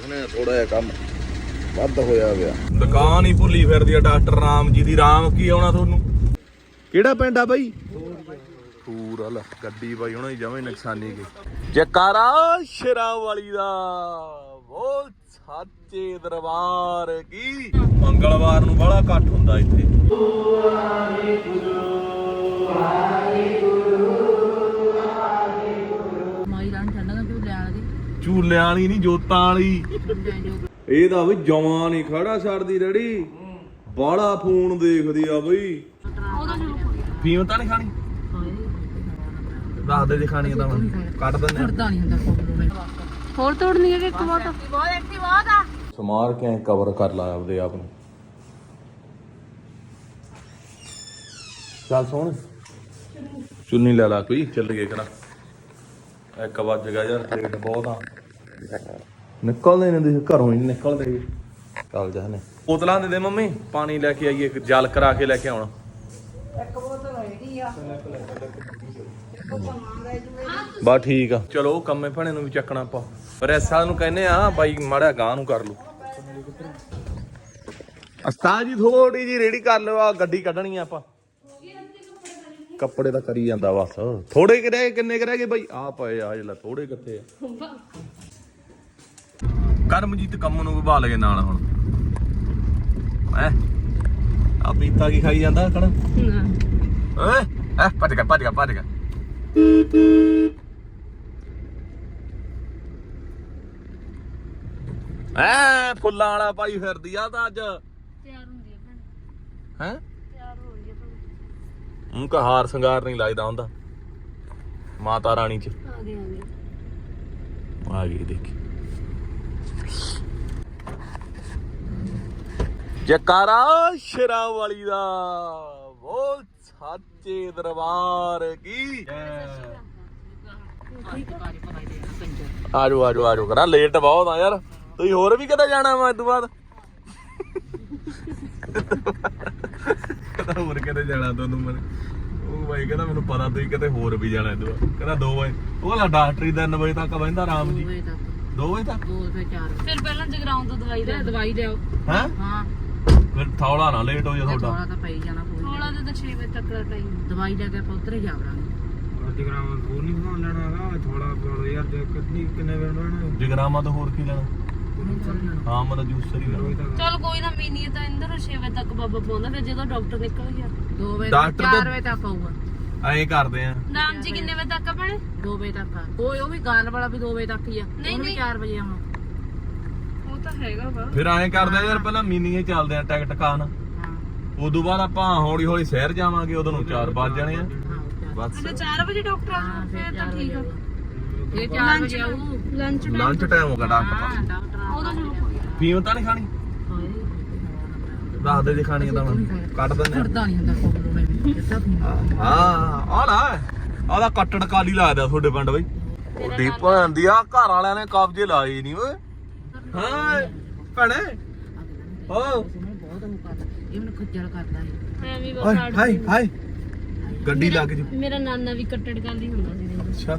ਇਸਨੇ ਥੋੜਾ ਜਿਹਾ ਕੰਮ ਵੱਧ ਹੋਇਆ ਗਿਆ ਦੁਕਾਨ ਹੀ ਭੁੱਲੀ ਫਿਰਦੀ ਆ ਡਾਕਟਰ ਰਾਮ ਜੀ ਦੀ। ਰਾਮ ਕੀ ਆਉਣਾ ਤੁਹਾਨੂੰ? ਕਿਹੜਾ ਪਿੰਡ ਆ ਬਾਈ? ਪੂਰਾ ਲੈ ਗੱਡੀ ਬਾਈ ਦੀ ਜਮੇ ਨੁਕਸਾਨੀ ਗਈ। ਜਕਾਰਾ ਸ਼ਰਾ ਵਾਲੀ ਦਾ ਬੋਲ ਸੱਚੇ ਦਰਬਾਰ ਕੀ? ਮੰਗਲਵਾਰ ਨੂੰ ਬੜਾ ਇਕੱਠ ਹੁੰਦਾ ਇੱਥੇ। ਮਾਈ ਝੂਲਿਆਂ ਵਾਲੀ ਨਹੀਂ ਜੋਤਾਂ ਵਾਲੀ। ਇਹ ਤਾਂ ਵੀ ਜਵਾਂ ਨਹੀਂ ਖੜਾ ਛੱਡਦੀ ਰੜੀ ਬਾੜਾ ਫੋਨ ਦੇਖਦੀ ਆ ਬਈ। ਫੀਮ ਤਾਂ ਨਹੀਂ ਖਾਣੀ? ਦੱਸ ਦੇ ਜੇ ਖਾਣੀ ਆ ਤਾਂ ਹੁਣ। ਕੱਢ ਦਿੰਦੇ ਆ। ਹੋਰ ਤੋੜਨੀ ਹੈ ਕਿ ਇੱਕ ਬਹੁਤ? ਬਹੁਤ ਐਕਟਿਵ ਆਦਾ ਸਮਾਰ ਕੇ ਕਵਰ ਕਰ ਲਾ ਆਪਦੇ ਆਪ ਨੂੰ। ਚੱਲ ਸੋਹਣ। ਚੁੰਨੀ ਲੈ ਲਾ ਕੋਈ ਚੱਲ ਗਏ ਕਰਾ ਇੱਕ ਵੱਜ ਗਿਆ ਯਾਰ ਲੇਟ ਬਹੁਤ ਆ। ਨਿਕਲਦੇ ਨੇ ਦੇਖ ਘਰੋਂ ਹੀ ਨੀ ਨਿਕਲਦੇ ਚੱਲ ਜਾ ਨੇ ਬੋਤਲਾਂ ਦੇ ਦੇ ਮੰਮੀ ਪਾਣੀ ਲੈ ਕੇ ਆਈਏ ਇੱਕ ਜਲ ਕਰਾ ਕੇ ਲੈ ਕੇ ਆਉਣਾ। ਬਾ ਠੀਕ ਆ। ਚਲੋ ਕੰਮੇ ਭਣੇ ਨੂੰ ਵੀ ਚੱਕਣਾ ਆਪਾਂ। ਪਰ ਐਸਾ ਨੂੰ ਕਹਿੰਦੇ ਆ ਬਾਈ ਮਾੜਾ ਗਾਂ ਨੂੰ ਕਰ ਲਓ ਅਸਤਾ ਜੀ ਥੋੜੀ ਜੀ ਰੇੜੀ ਕਰ ਲਿਓ ਆ ਗੱਡੀ ਕੱਢਣੀ ਆ ਆਪਾਂ। ਕੱਪੜੇ ਤਾਂ ਕਰੀ ਜਾਂਦਾ ਬਸ। ਥੋੜੇ ਕਿ ਰਹਿ ਕਿੰਨੇ ਕਿ ਰਹਿ ਗਏ ਬਾਈ? ਆ ਪਏ ਆ ਜਿਹੜਾ ਥੋੜੇ ਕਿੱਥੇ ਆ। ਕਰਮਜੀਤ ਕੰਮ ਨੂੰ ਵਿਭਾ ਲਗੇ ਨਾਲ ਹੁਣ। ਐ ਆ ਪੀਤਾ ਕੀ ਖਾਈ ਜਾਂਦਾ ਕਣ? ਓਏ ਐ ਭੱਜ ਗਿਆ ਭੱਜ ਗਿਆ ਭੱਜ ਗਿਆ। ਐ ਫੁੱਲਾਂ ਵਾਲਾ ਪਾਈ ਫਿਰਦੀ ਆ ਤਾਂ ਅੱਜ। ਤਿਆਰ ਹੁੰਦੀ ਹੈ ਭੈਣ। ਹੈ? ਭੈਣ ਉਹ ਕਾ ਹਾਰ ਸ਼ਿੰਗਾਰ ਨਹੀਂ ਲੱਗਦਾ ਹੁੰਦਾ। ਮਾਤਾ ਰਾਣੀ ਚ। ਆ ਗਏ ਆ ਗਏ। ਆ ਗਈ ਦੇਖੀ। ਜਕਾਰਾ ਸ਼ਰਾ ਵਾਲੀ ਦਾ। ਬੋਲ ਸੱਚੇ ਦਰਬਾਰ ਕੀ। ਆਜੋ ਆਜੋ ਆਜੋ ਕਰਾ ਲੇਟ ਬਹੁਤ ਆ ਯਾਰ। ਤੁਸੀਂ ਹੋਰ ਵੀ ਕਿਤੇ ਜਾਣਾ ਵਾ ਇਸ ਤੋਂ ਬਾਅਦ? ਕਹਿੰਦਾ ਹੋਰ ਕਿਤੇ ਜਾਣਾ ਤੁਹਾਨੂੰ ਮੈਂ। ਉਹ ਬਾਈ ਕਹਿੰਦਾ ਮੈਨੂੰ ਪਤਾ ਤੁਸੀਂ ਕਿਤੇ ਹੋਰ ਵੀ ਜਾਣਾ ਤੋਂ ਬਾਅਦ ਕਹਿੰਦਾ 2 ਵਜੇ। ਉਹ ਲਾ ਡਾਕਟਰੀ 3 ਵਜੇ ਤੱਕ ਬਹਿੰਦਾ ਰਾਮ ਜੀ। ਦੋਵੇਂ ਤੱਕ। 2 ਵਜੇ ਤੱਕ? ਦੋ ਤੇ ਚਾਰ ਫਿਰ ਪਹਿਲਾਂ ਜਗਰਾਉਂ ਤੋਂ ਦਵਾਈ ਲੈ ਦਵਾਈ ਲਿਆਓ। ਹੈ? ਹਾਂ। ਫਿਰ ਥੌਲਾ ਨਾ ਲੇਟ ਹੋ ਜਾ ਤੁਹਾਡਾ। ਥੋੜਾ ਤਾਂ ਪਈ ਜਾਣਾ ਕੋਈ ਥੋੜਾ ਤੇ 6 ਵਜੇ ਤੱਕ ਦਾ ਟਾਈਮ ਦਵਾਈ ਲੈ ਕੇ ਆਪਾਂ ਉੱਧਰ ਜਾਵੜਾਂਗੇ। ਗ੍ਰਾਮ ਹੋਰ ਨਹੀਂ ਬਣਾਉਣ ਲੈਣਾ ਹੈਗਾ। ਥੋੜਾ ਬੋਲ ਯਾਰ ਕਿੰਨੀ ਕਿੰਨੇ ਬਣਾਉਣਾ ਜਗਰਾਮਾ ਤੋਂ ਹੋਰ ਕੀ ਲੈਣਾ? ਹਾਂ ਮਤਲਬ ਜੂਸਰ ਹੀ। ਲੈਣਾ ਚਲ ਕੋਈ ਨਾ ਮੀਨੀ ਤਾਂ ਇੰਦਰ 6 ਵਜੇ ਤੱਕ ਬਾਬਾ ਪਾਉਂਦਾ ਫਿਰ ਜਦੋਂ ਡਾਕਟਰ ਨਿਕਲ ਗਿਆ। 2 ਵਜੇ ਡਾਕਟਰ ਤਾਂ- 4 ਵਜੇ ਤੱਕ ਆਊਗਾ। ਐਂ ਕਰਦੇ ਆ। ਨਾਮ ਜੀ ਕਿੰਨੇ ਵਜੇ ਤੱਕ ਆ ਭੈਣੇ? 2 ਵਜੇ ਤੱਕ ਆ। ਉਹ ਉਹ ਵੀ ਗਾਲ ਵਾਲਾ ਵੀ 2 ਵਜੇ ਤੱਕ ਹੀ ਆ। ਨਹੀਂ, ਉਹਨੂੰ ਵੀ ਨਹੀਂ। 4 ਵਜੇ ਆਉਣਾ। ਉਹ ਤਾਂ ਹੈਗਾ ਵਾ। ਫਿਰ ਐਂ ਕਰਦੇ ਆ ਯਾਰ ਪਹਿਲਾਂ ਮੀਨੀਏ ਚੱਲਦੇ ਆ ਟਿਕਟ ਕਾਨ ਹਾਂ। ਉਦੋਂ ਬਾਅਦ ਆਪਾਂ ਹੌਲੀ ਹੌਲੀ ਸ਼ਹਿਰ ਜਾਵਾਂਗੇ ਉਦੋਂ ਨੂੰ 4 ਵੱਜ ਜਾਣੇ ਆ। ਹਾਂ ਬਸ। ਅੱਛਾ 4 ਵਜੇ ਡਾਕਟਰ ਆ ਫਿਰ ਤਾਂ ਠੀਕ ਆ। ਇਹ 4 ਵਜੇ ਆਊ। ਲੰਚ ਲੰਚ ਟਾਈਮ ਹੋ ਗਿਆ ਡਾਕਟਰ ਹਾਂ ਡਾਕਟਰ। ਉਹਦਾ ਫੀਮ ਤਾਂ ਨਹੀਂ ਖਾਣੀ? ਦੱਸ ਦੇ ਜੇ ਖਾਣੀ ਆ ਤਾਂ ਹੁਣ। ਕੱਢ ਦਿੰਦੇ ਕਰਦਾ ਨਹੀਂ ਹੁੰਦਾ ਕੋਲੋਂ ਮੈਂ ਵੀ। ਕਿੱਦਾਂ ਵੀ ਹਾਂ ਆ ਲਾ। ਆਦਾ ਕੱਟੜ ਕਾਲੀ ਲੱਗਦਾ ਤੁਹਾਡੇ ਪਿੰਡ ਬਈ। ਉਹਦੀ ਭੈਣ ਦੀ ਆ ਘਰ ਵਾਲਿਆਂ ਨੇ ਕਬਜ਼ੇ ਲਾਏ ਨਹੀਂ ਓਏ। ਹਾਂ ਭੈਣੇ। ਓ ਬਹੁਤ ਉਹ ਇਹ ਮੈਨੂੰ ਖੱਜਲ ਕਰਦਾ ਹੈ ਐਵੇਂ ਹਾਏ ਬਸ ਹਾਏ। ਹਾਏ ਗੱਡੀ ਲੱਗ ਜੂ। ਮੇਰਾ ਨਾਨਾ ਵੀ ਕੱਟੜ ਹੀ ਹੁੰਦਾ ਸੀ। ਅੱਛਾ।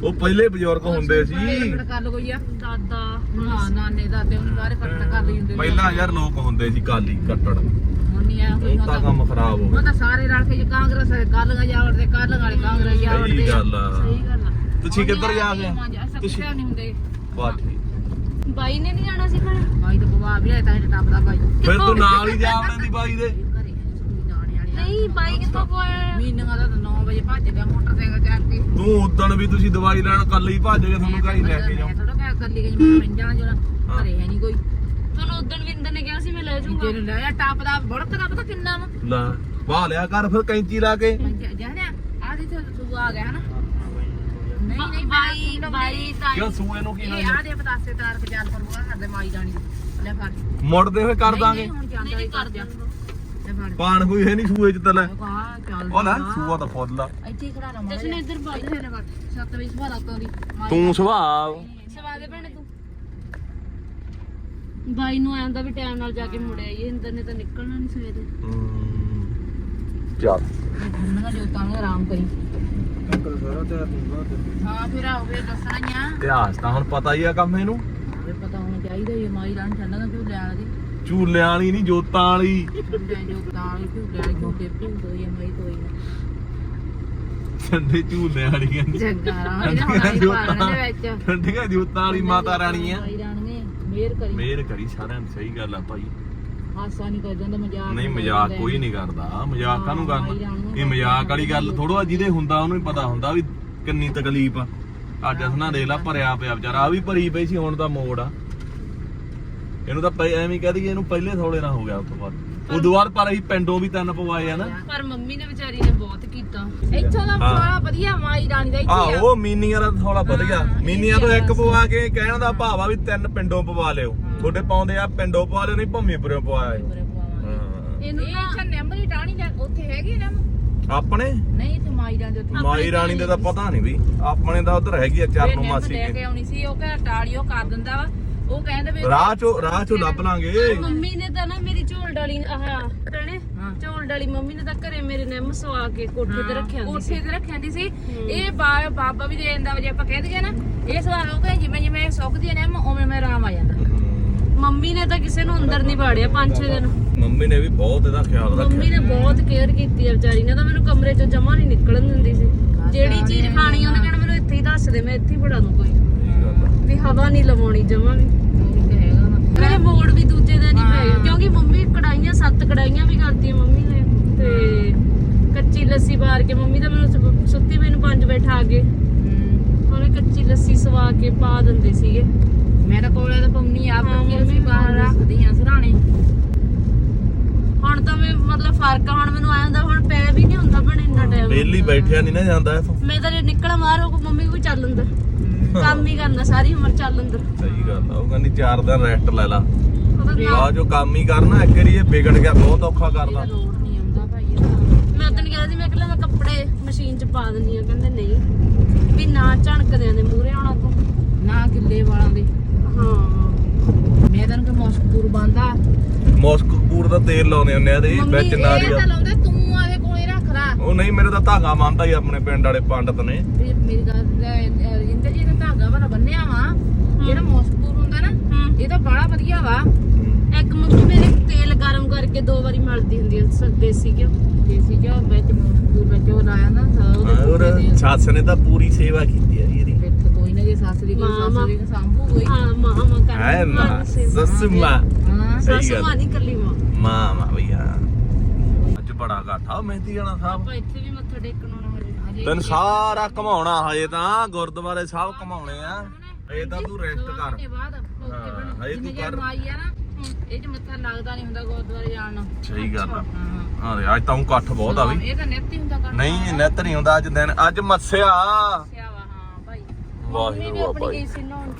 ਉਹ ਪਹਿਲੇ ਬਜ਼ੁਰਗ ਹੁੰਦੇ ਸੀ। ਕਰ ਲੋ ਕੋਈ ਆ ਦਾਦਾ ਹਾਂ ਨਾਨੇ ਦਾ ਤੇ ਉਹਨੂੰ ਸਾਰੇ ਕੱਟ ਕਰ ਲਈ ਹੁੰਦੇ ਪਹਿਲਾਂ ਯਾਰ ਲੋਕ ਹੁੰਦੇ ਸੀ ਕਾਲੀ ਕੱਟੜ। ਹੁਣ ਨਹੀਂ ਆ ਕੋਈ ਉਹ ਤਾਂ ਕੰਮ ਖਰਾਬ ਹੋ ਉਹ ਤਾਂ ਸਾਰੇ ਰਲ ਕੇ ਜੇ ਕਾਂਗਰਸ ਕੱਲ ਜਾਵੜਦੇ ਕੱਲ ਵਾਲੇ ਕਾਂਗਰਸ ਗਿਆ ਜਾਵੜਦੇ ਸਹੀ ਗੱਲ ਆ। ਸਹੀ ਗੱਲ ਆ। ਤੁਸੀਂ ਕਿੱਧਰ ਜਾ ਕੇ? ਤੁਸੀਂ ਤੁਸੀਂ ਨਹੀਂ ਹੁੰਦੇ? ਵਾਹ ਠੀਕ। ਬਾਈ ਨੇ ਨਹੀਂ ਜਾਣਾ ਸੀ ਭੈਣੇ ਭਾਈ ਤਾਂ ਬਵਾ ਵੀ ਆਇਆ ਤਾਂ ਇਹ ਟੱਪਦਾ ਭਾਈ ਫਿਰ ਤੂੰ ਨਾਲ ਹੀ ਜਾ ਆਪਣੇ ਦੀ ਬਾਈ ਦੇ ਘਰੇ ਸਕੂਲ ਜਾਣੇ ਵਾਲੀ ਨਹੀਂ ਬਾਈ ਕਿੱਥੋਂ ਪੋਇਆ ਮੀਨਿੰਗ ਦਾ 9 ਵਜੇ ਭੱਜ ਗਿਆ ਮੋਟਰਸਾਈਕਲ ਚੱਕ ਕੇ। ਤੂੰ ਉਦਣ ਵੀ ਤੁਸੀਂ ਦਵਾਈ ਲੈਣ ਕੱਲ ਹੀ ਭੱਜ ਗਏ ਤੁਹਾਨੂੰ ਕਹੀ ਲੈ ਕੇ ਜਾਓ। ਥੋੜਾ ਕਹਿ ਕੱਲੀ ਗਈ ਮੈਂ ਜਾਣਾ ਜਿਹੜਾ ਘਰੇ ਹੈ ਨਹੀਂ ਕੋਈ। ਤੁਹਾਨੂੰ ਉਦੋਂ ਵਿੰਦਰ ਨੇ ਕਿਹਾ ਸੀ ਮੈਂ ਲੈ ਜਾਊਂਗਾ। ਜੇ ਲੈ ਆ ਟੱਪਦਾ ਬੜਕ ਦਾ ਪਤਾ ਕਿੰਨਾ ਵਾ। ਲੈ ਵਾਹ ਲਿਆ ਕਰ ਫਿਰ ਕੈਂਚੀ ਲਾ ਕੇ। ਜਾਣਿਆ ਆ ਦੇ ਤੂੰ ਆ ਗਿਆ ਹਨਾ। ਨਹੀਂ ਨਹੀਂ ਬਾਈ ਬਾਈ ਤਾਂ ਕਿਉਂ ਸੂਏ ਨੂੰ ਕੀ ਇਹ ਹੋਇਆ ਆ ਦੇ ਪਤਾਸੇ ਤਾਰ ਕੇ ਚੱਲ ਪਰੂਗਾ ਸਾਡੇ ਮਾਈ ਜਾਣੀ ਦੀ। ਲੈ ਫੜ। ਮੁੜਦੇ ਹੋਏ ਕਰ ਦਾਂਗੇ। ਨਹੀਂ, ਹੁਣ ਜਾਂਦਾ ਹੀ ਕਰ ਜਾ ਲੈ ਫੜ ਪਾਣ ਕੋਈ ਹੈ ਨਹੀਂ ਸੂਏ ਚ ਤਾਂ ਲੈ। ਆ ਚੱਲ ਉਹ ਲੈ ਸੂਆ ਤਾਂ ਫੁੱਲ ਆ। ਇੱਥੇ ਹੀ ਖੜਾ ਰਮਾ ਜਸ਼ਨ ਇੱਧਰ ਇੱਥੇ ਲੈ ਫੜ ਸੱਤ ਵਜੇ ਸਵਾ ਰਾਤੋਂ ਦੀ ਤੂੰ ਸੁਭਾਅ। ਸਵਾ ਦੇ ਭੈਣੇ ਤੂੰ। ਬਾਈ ਨੂੰ ਆਂਦਾ ਵੀ ਟਾਈਮ ਨਾਲ ਜਾ ਕੇ ਮੁੜ ਆਈਏ ਇੰਦਰ ਨੇ ਤਾਂ ਨਿਕਲਣਾ ਨਹੀਂ ਸਵੇਰੇ। ਚੱਲ। ਗੁੰਨਗਾ ਜੋਤਾਂ ਨੂੰ ਆਰਾਮ ਕਰੀ। ਅੰਕਲ ਸਾਰਾ ਤਿਆਰ ਨਹੀਂ ਬਾਤ ਹਾਂ ਫਿਰ ਫਿਰ ਦੱਸਣਾ ਹੀ ਆ। ਇਤਿਹਾਸ ਤਾਂ ਹੁਣ ਪਤਾ ਹੀ ਆ ਕੰਮ ਇਹਨੂੰ। ਪਤਾ ਹੋਣਾ ਚਾਹੀਦਾ ਤੇ ਮਾਈ ਰਾਂ ਠੰਡਾ ਨਾ ਝੂਲੇ ਵਾਲੀ ਝੂਲਿਆਂ ਵਾਲੀ ਨਹੀਂ ਜੋਤਾਂ ਵਾਲੀ। ਠੰਡਾ ਝੂਲਿਆਂ ਵਾਲੀਆਂ ਨੀ। ਠੰਡੀਆਂ ਦੇ ਜੋਤਾਂ ਵਾਲੀ ਮਾਤਾ ਰਾਣੀ ਆ। ਮੇਰ ਕਰੀ। ਮੇਰ ਕਰੀ ਸਾਰਿਆਂ ਨੂੰ ਸਹੀ ਗੱਲ ਆ ਭਾਈ। ਹਾਸਾ ਨਹੀਂ ਕਰ ਜਾਂਦਾ ਮਜ਼ਾਕ ਨਹੀਂ ਨੀ ਮਜ਼ਾਕ ਕਰਦੇ। ਕੋਈ ਨਹੀਂ ਕਰਦਾ ਮਜ਼ਾਕ ਕਾਹਨੂੰ ਕਰਨਾ? ਇਹ ਮਜ਼ਾਕ ਵਾਲੀ ਗੱਲ ਥੋੜਾ ਜਿਹਦੇ ਹੁੰਦਾ ਉਹਨੂੰ ਹੀ ਪਤਾ ਹੁੰਦਾ ਵੀ ਕਿੰਨੀ ਤਕਲੀਫ ਆ। ਅੱਜ ਅਸਨਾ ਦੇਖ ਲਾ ਭਰਿਆ ਪਿਆ ਵਿਚਾਰਾ ਆ ਵੀ ਭਰੀ ਪਈ ਸੀ ਹੁਣ ਤਾਂ ਮੋੜ ਆ। ਇਹਨੂੰ ਤਾਂ ਪਹਿ- ਐਵੇਂ ਕਹਿ ਦਈਏ ਇਹਨੂੰ ਪਹਿਲੇ ਥੋੜੇ ਨਾ ਹੋ ਗਿਆ ਉਸ ਤੋਂ ਬਾਅਦ। ਉਦੋਂ ਬਾਅਦ ਪਰ ਅਸੀਂ ਪਿੰਡੋਂ ਵੀ ਤਿੰਨ ਪਵਾਏ ਆ ਨਾ। ਪਰ ਮੰਮੀ ਨੇ ਵਿਚਾਰੀ ਨੇ ਬਹੁਤ ਕੀਤਾ। ਇੱਥੋਂ ਦਾ ਹਾਂ। ਬੜਾ ਵਧੀਆ ਮਾਈ ਰਾਣੀ ਦਾ ਇੱਥੇ ਆ। ਆਹੋ ਮੀਨੀਆਂ ਦਾ ਥੋੜਾ ਵਧ ਗਿਆ ਮੀਨੀਆਂ ਤੋਂ ਇੱਕ ਪਵਾ ਕੇ ਕਹਿਣ ਦਾ ਭਾਵ ਆ ਵੀ ਤਿੰਨ ਪਿੰਡੋਂ ਪਵਾ ਲਿਓ। ਤੁਹਾਡੇ ਪਾਉਂਦੇ ਆ ਪਿੰਡੋਂ ਪਵਾ ਲਿਓ ਨਹੀਂ ਭੰਮੀਪੁਰਿਓਂ ਪਵਾਏ ਹਾਂ। ਇਹਨੂੰ ਇਹ ਨਾ ਇੱਥੇ ਨੰਬਰੀ ਟਾਣੀ ਦਾ ਉੱਥੇ ਹੈਗੀ ਨਾ ਆਪਣੇ? ਨਹੀਂ ਇੱਥੇ ਮਾਈ ਰਾਣੀ ਦੇ ਉੱਥੇ ਮਾਈ ਰਾਣੀ ਦੇ ਤਾਂ ਪਤਾ ਨਹੀਂ ਵੀ ਆਪਣੇ ਤਾਂ ਉਧਰ ਹੈਗੀ ਆ ਚਰਨ ਨਿੰਮ ਮਾਸੀ ਲੈ ਕੇ। ਕੇ ਆਉਣੀ ਸੀ ਉਹ ਕਹੇ ਟਾਲੀਓ ਕਰ ਦਿੰਦਾ ਵਾ। ਉਹ ਕਹਿੰਦੇ ਵੀ ਰਾਹ ਚੋਂ ਰਾਹ ਚੋਂ ਲੱਭ ਲਾਂਗੇ। ਮੰਮੀ ਨੇ ਤਾਂ ਨਾ ਮੇਰੀ ਝੋਲ ਡਾਲੀ ਆਹ। ਝੋਲ ਡਾਲੀ ਮੰਮੀ ਨੇ ਤਾਂ ਘਰੇ ਮੇਰੇ ਨਿੰਮ ਸਵਾ ਕੇ ਕੋਠੇ ਤੇ ਰੱਖਿਆ ਹੁੰਦੀ ਸੀ। ਉੱਥੇ ਤੇ ਰੱਖਿਆ ਹੁੰਦੀ ਸੀ। ਇਹ ਬਾ- ਬਾਬਾ ਵੀ ਦੇ ਦਿੰਦਾ ਵਾ ਜੇ ਆਪਾਂ ਕਹਿ ਦਈਏ ਨਾ ਇਹ ਸਵਾਲ ਹੋ ਗਿਆ ਜਿਵੇਂ ਜਿਵੇਂ ਇਹ ਸੁੱਕਦੀ ਹੈ ਨਾ ਉਵੇਂ ਮੈਂ ਆਰਾਮ ਆ ਜਾਂਦਾ। ਮੰਮੀ ਨੇ ਤਾਂ ਕਿਸੇ ਨੂੰ ਅੰਦਰ ਨਹੀਂ ਬਾੜਿਆ ਪੰਜ ਛੇ ਦਿਨ। ਮੰਮੀ ਨੇ ਵੀ ਬਹੁਤ ਇਹਦਾ ਖਿਆਲ ਮੰਮੀ ਰੱਖਿਆ ਨੇ ਬਹੁਤ ਕੇਅਰ ਕੀਤੀ ਹੈ ਵਿਚਾਰੀ ਨੇ ਤਾਂ ਮੈਨੂੰ ਕਮਰੇ ਚੋਂ ਜਮਾ ਨਹੀਂ ਨਿਕਲਣ ਦਿੰਦੀ ਸੀ। ਜਿਹੜੀ ਚੀਜ਼ ਖਾਣੀ ਉਹਨੇ ਕਹਿਣਾ ਮੈਨੂੰ ਇੱਥੇ ਹੀ ਦੱਸ ਦੇ ਮੈਂ ਇੱਥੇ ਹੀ ਫੜਾ ਦੂੰ ਕੋਈ। ਵੀ ਹਵਾ ਨਹੀਂ ਲਵਾਉਣੀ ਜਮਾ ਵੀ। ਮੇਰੇ ਮੋੜ ਵੀ ਦੂਜੇ ਦਿਨ ਹੀ ਪੈ ਗਿਆ। ਕਿਉਂਕਿ ਮੰਮੀ ਕੜਾਈਆਂ ਸੱਤ ਕੜਾਈਆਂ ਵੀ ਕਰਦੀ ਮੰਮੀ ਨੇ। ਤੇ ਕੱਚੀ ਲੱਸੀ ਬਾਰ ਕੇ ਮੰਮੀ ਤਾਂ ਮੈਨੂੰ ਸੁੱਤੀ ਮੈਨੂੰ 5 ਵਜੇ ਠਾ ਕੇ ਹਮ, ਉਹਨੇ ਕੱਚੀ ਲੱਸੀ ਸਵਾ ਕੇ ਪਾ ਦਿੰਦੇ ਸੀਗੇ। ਮੈਂ ਤਾਂ ਕੋਲੇ ਤਾਂ ਪੰਮੀ ਆਪ ਹਾਂ, ਰੱਖੀ ਮੰਮੀ ਸੀ ਬਾਹਰ ਰੱਖਦੀ ਆ। ਸਰਾਣੇ। ਹੁਣ ਤਾਂ ਮੈਂ ਮਤਲਬ ਫ਼ਰਕ ਆ ਹੁਣ ਮੈਨੂੰ ਆਇਆ ਹੁੰਦਾ ਹੁਣ ਪੈ ਵੀ ਨਹੀਂ ਹੁੰਦਾ ਬਣ ਇੰਨਾ ਟਾਈਮ ਵਿਹਲੀ ਬੈਠਿਆ ਨਹੀਂ ਨਾ ਜਾਂਦਾ ਇਥੋਂ। ਮੈਂ ਤਾਂ ਜੇ ਨਿਕਲ ਮਾਰ ਉਹ ਮੰਮੀ ਕੋਈ ਚੱਲ ਅੰਦਰ ਕੰਮ ਹੀ ਕਰਨਾ ਸਾਰੀ ਉਮਰ ਚੱਲ ਅੰਦਰ। ਸਹੀ ਗੱਲ ਆ ਉਹ ਕਹਿੰਦੀ 4 ਦਿਨ ਰੈਸਟ ਲੈ ਲਾ। ਉਹਦਾ ਨਾ- ਆ ਜੋ ਕੰਮ ਹੀ ਕਰਨਾ ਇੱਕ ਵਾਰੀ ਇਹ ਵਿਗੜ ਗਿਆ ਬਹੁਤ ਔਖਾ ਕਰਦਾ। ਇਹਦਾ ਲੋਡ ਨਹੀਂ ਆਉਂਦਾ ਭਾਈ ਇਹਦਾ ਮੈਂ ਤਾਂ ਕਿਹਾ ਸੀ ਮੈਂ ਕਿਹਾ ਮੈਂ ਕੱਪੜੇ ਮਸ਼ੀਨ 'ਚ ਪਾ ਦਿੰਦੀ ਆ ਕਹਿੰਦੇ ਨਹੀਂ। ਵੀ ਨਾ ਝਣਕਦਿਆਂ ਦੇ ਮੂਹਰੇ ਆਉਣਾ ਤੂੰ। ਨਾ ਗਿੱਲੇ ਵਾਲਾਂ ਦੇ। ਹਾਂ। ਮੈਂ ਤਾਂ ਕਿ ਮੌਸਕਪੂਰ ਬੰਦਾ ਮੋਸਕਪੂਰ ਦਾ ਤੇਲ ਲਾਉਂਦੇ ਹੁੰਦੇ ਆ ਇਹਦੇ ਵਿੱਚ ਇਹ ਨਾਰੀਅਲ। ਤਾਂ ਲਾਉਂਦਾ ਤੂੰ ਆਦੇ ਕੋਲੇ ਰੱਖ ਲਾ। ਉਹ ਨਹੀਂ ਮੇਰੇ ਤਾਂ ਧਾਗਾ ਮੰਨਦਾ ਹੀ ਆਪਣੇ ਪਿੰਡ ਵਾਲੇ ਪੰਡਤ ਨੇ। ਮੇਰੀ ਗੱਲ ਜਿੰਦਰ ਜੀ ਦਾ ਧਾਗਾ ਵਾਲਾ ਬੰਨਿਆ ਵਾ ਜਿਹੜਾ ਮੌਸਕਪੂਰ ਹੁੰਦਾ ਨਾ ਹੂੰ। ਇਹ ਤਾਂ ਬੜਾ ਵਧੀਆ ਵਾ। ਇੱਕ ਮੰਮੀ ਮੇਰੇ ਤੇਲ ਗਰਮ ਕਰਕੇ ਦੋ ਵਾਰੀ ਮਲਦੀ ਹੁੰਦੀ ਸ- ਦੇਸੀ ਘਿਓ। ਦੇਸੀ ਜੋ ਵਿੱਚ ਮੌਸਕਪੂਰ ਵਿੱਚ ਉਹ ਲਾਇਆ ਨਾ ਤਾਂ ਉਹਦੇ ਦੇ- ਸੱਸ ਨੇ ਤਾਂ ਪੂਰੀ ਸੇਵਾ ਕੀਤੀ ਆ ਜੀ ਇਹਦੀ। ਫਿਰ ਤਾਂ ਕੋਈ ਨਾ ਜੇ ਸੱਸ ਦੀ ਕੋਈ ਸੱਸ ਦੀ ਸਾਂਭੂ ਕੋਈ। ਹਾਂ ਮਾਂ ਮਾਂ ਕਰ ਹੈ ਮਾਂ ਸੱਸ ਮਾਂ। ਹਾਂ ਸਹੀ ਸੱਸ ਗੱਲ। ਮਾਂ ਨਹੀਂ ਕੱਲੀ ਮਾਂ। ਮਾਂ ਮਾਂ ਭਈਆ ਅੱਜ ਬੜਾ ਘਾਟਾ ਮਹਿੰਦੀ ਵਾਲਾ ਸਾਹਿਬ। ਆਪਾਂ ਇੱਥੇ ਵੀ ਮੱਥਾ ਟੇਕਣ ਆਉਣਾ ਹਜੇ। ਹਜੇ ਤੈਨੂੰ ਸਾਰਾ ਘਮਾਉਣਾ ਹਜੇ ਤਾਂ ਗੁਰਦੁਆਰੇ ਸਾਹਿਬ ਘਮਾਉਣੇ ਆ। ਇਹ ਤਾਂ ਤੂੰ ਰੈਸਟ ਕਰ। ਬਾਅਦ ਹਾਂ, ਹਜੇ ਤੂੰ ਕਰ। ਮਾਈ ਆ ਨਾ ਇਹ ਚ ਮੱਥਾ ਲੱਗਦਾ ਨਹੀਂ ਹੁੰਦਾ ਗੁਰਦੁਆਰੇ ਜਾਣ ਨੂੰ। ਸਹੀ ਗੱਲ ਆ। ਹਾਂ। ਅੱਜ ਤਾਂ ਊਂ ਇਕੱਠ ਬਹੁਤ ਆ ਵੀ ਇਹ ਤਾਂ ਨਿੱਤ ਹੀ ਹੁੰਦਾ ਕਰ ਨਹੀਂ ਨਿੱਤ ਨਹੀਂ ਹੁੰਦਾ ਅੱਜ ਦਿਨ। ਅੱਜ ਮੱਸਿਆ। ਸਿਆ ਵਾ ਹਾਂ ਭਾਈ। ਮੰਮੀ ਵਾਹਿਗੁਰੂ ਵੀ ਆ ਆਪਣੀ ਭਾਈ ਗਈ ਸੀ ਨਹਾਉਣ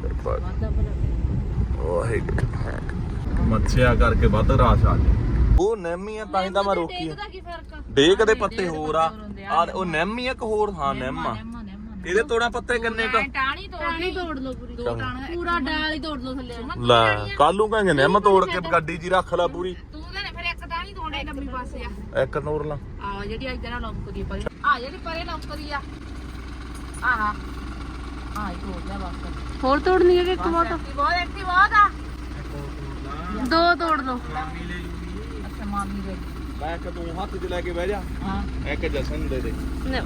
ਕਿਰਪਾ। ਵਾਦਾ ਭਲਾ। ਵਾਹਿਗੁਰੂ। ਮੱਸਿਆ ਕਰਕੇ ਵੱਧ ਰਾਸ ਆ ਗਈ। ਉਹ ਨੈਮੀ ਆ ਤਾਂ ਹੀ ਤਾਂ ਮੈਂ ਰੋਕੀ ਆ। ਆ? ਡੇਕ ਦੇ ਪੱਤੇ ਹੋਰ ਆ। ਆ। ਉਹ ਨੈਮੀ ਇੱਕ ਹੋਰ ਹਾਂ ਆ ਨੇਮਾ। ਇਹਦੇ ਤੋੜਾ ਪੱਤੇ ਕਿੰਨੇ ਕ? ਟਾਣੀ ਤੋੜ ਟਾਣੀ ਤੋੜ ਲਓ ਪੂਰੀ। ਚੰਗਾ। ਪੂਰਾ ਡਾਲ ਹੀ ਤੋੜ ਲਓ ਥੱਲੇ। ਲੈ ਕੱਲੂ ਕਹਿੰਗੇ ਨੈਮ ਤੋੜ ਕੇ ਗੱਡੀ 'ਚ ਹੀ ਰੱਖ ਲੈ ਪੂਰੀ। ਤੂੰ ਤਾਂ ਨੇ ਫਿਰ ਇੱਕ ਟਾਣੀ ਤੋੜੇ ਲੰਮੀ ਪਾਸੇ ਆ। ਇੱਕ ਨੂਰ ਲਾ। ਆ ਜਿਹੜੀ ਇੱਧਰ ਨਾਲ ਲੰਕਦੀ ਪਰੇ। ਆ ਜਿਹੜੀ ਪਰੇ ਲੰਕਦੀ ਆ। ਆਹਾ। ਆ ਇਹ ਤੋੜ ਲਿਆ ਬਸ। ਹੋਰ ਤੋੜਨੀ ਹੈ ਕਿ ਇੱਕ ਬਹੁਤ? ਬਹੁਤ ਐਕਟਿਵ ਬਹੁਤ ਆ। ਦੋ ਤੋੜ ਲਓ। ਅੱਛਾ ਮਾਮੀ ਦੇ। ਮੈਂ ਇੱਕ ਤੂੰ ਹੱਥ 'ਚ ਲੈ ਕੇ ਬਹਿ ਜਾ। ਹਾਂ। ਇੱਕ ਜਸਨ ਦੇ ਦੇ। ਨਾ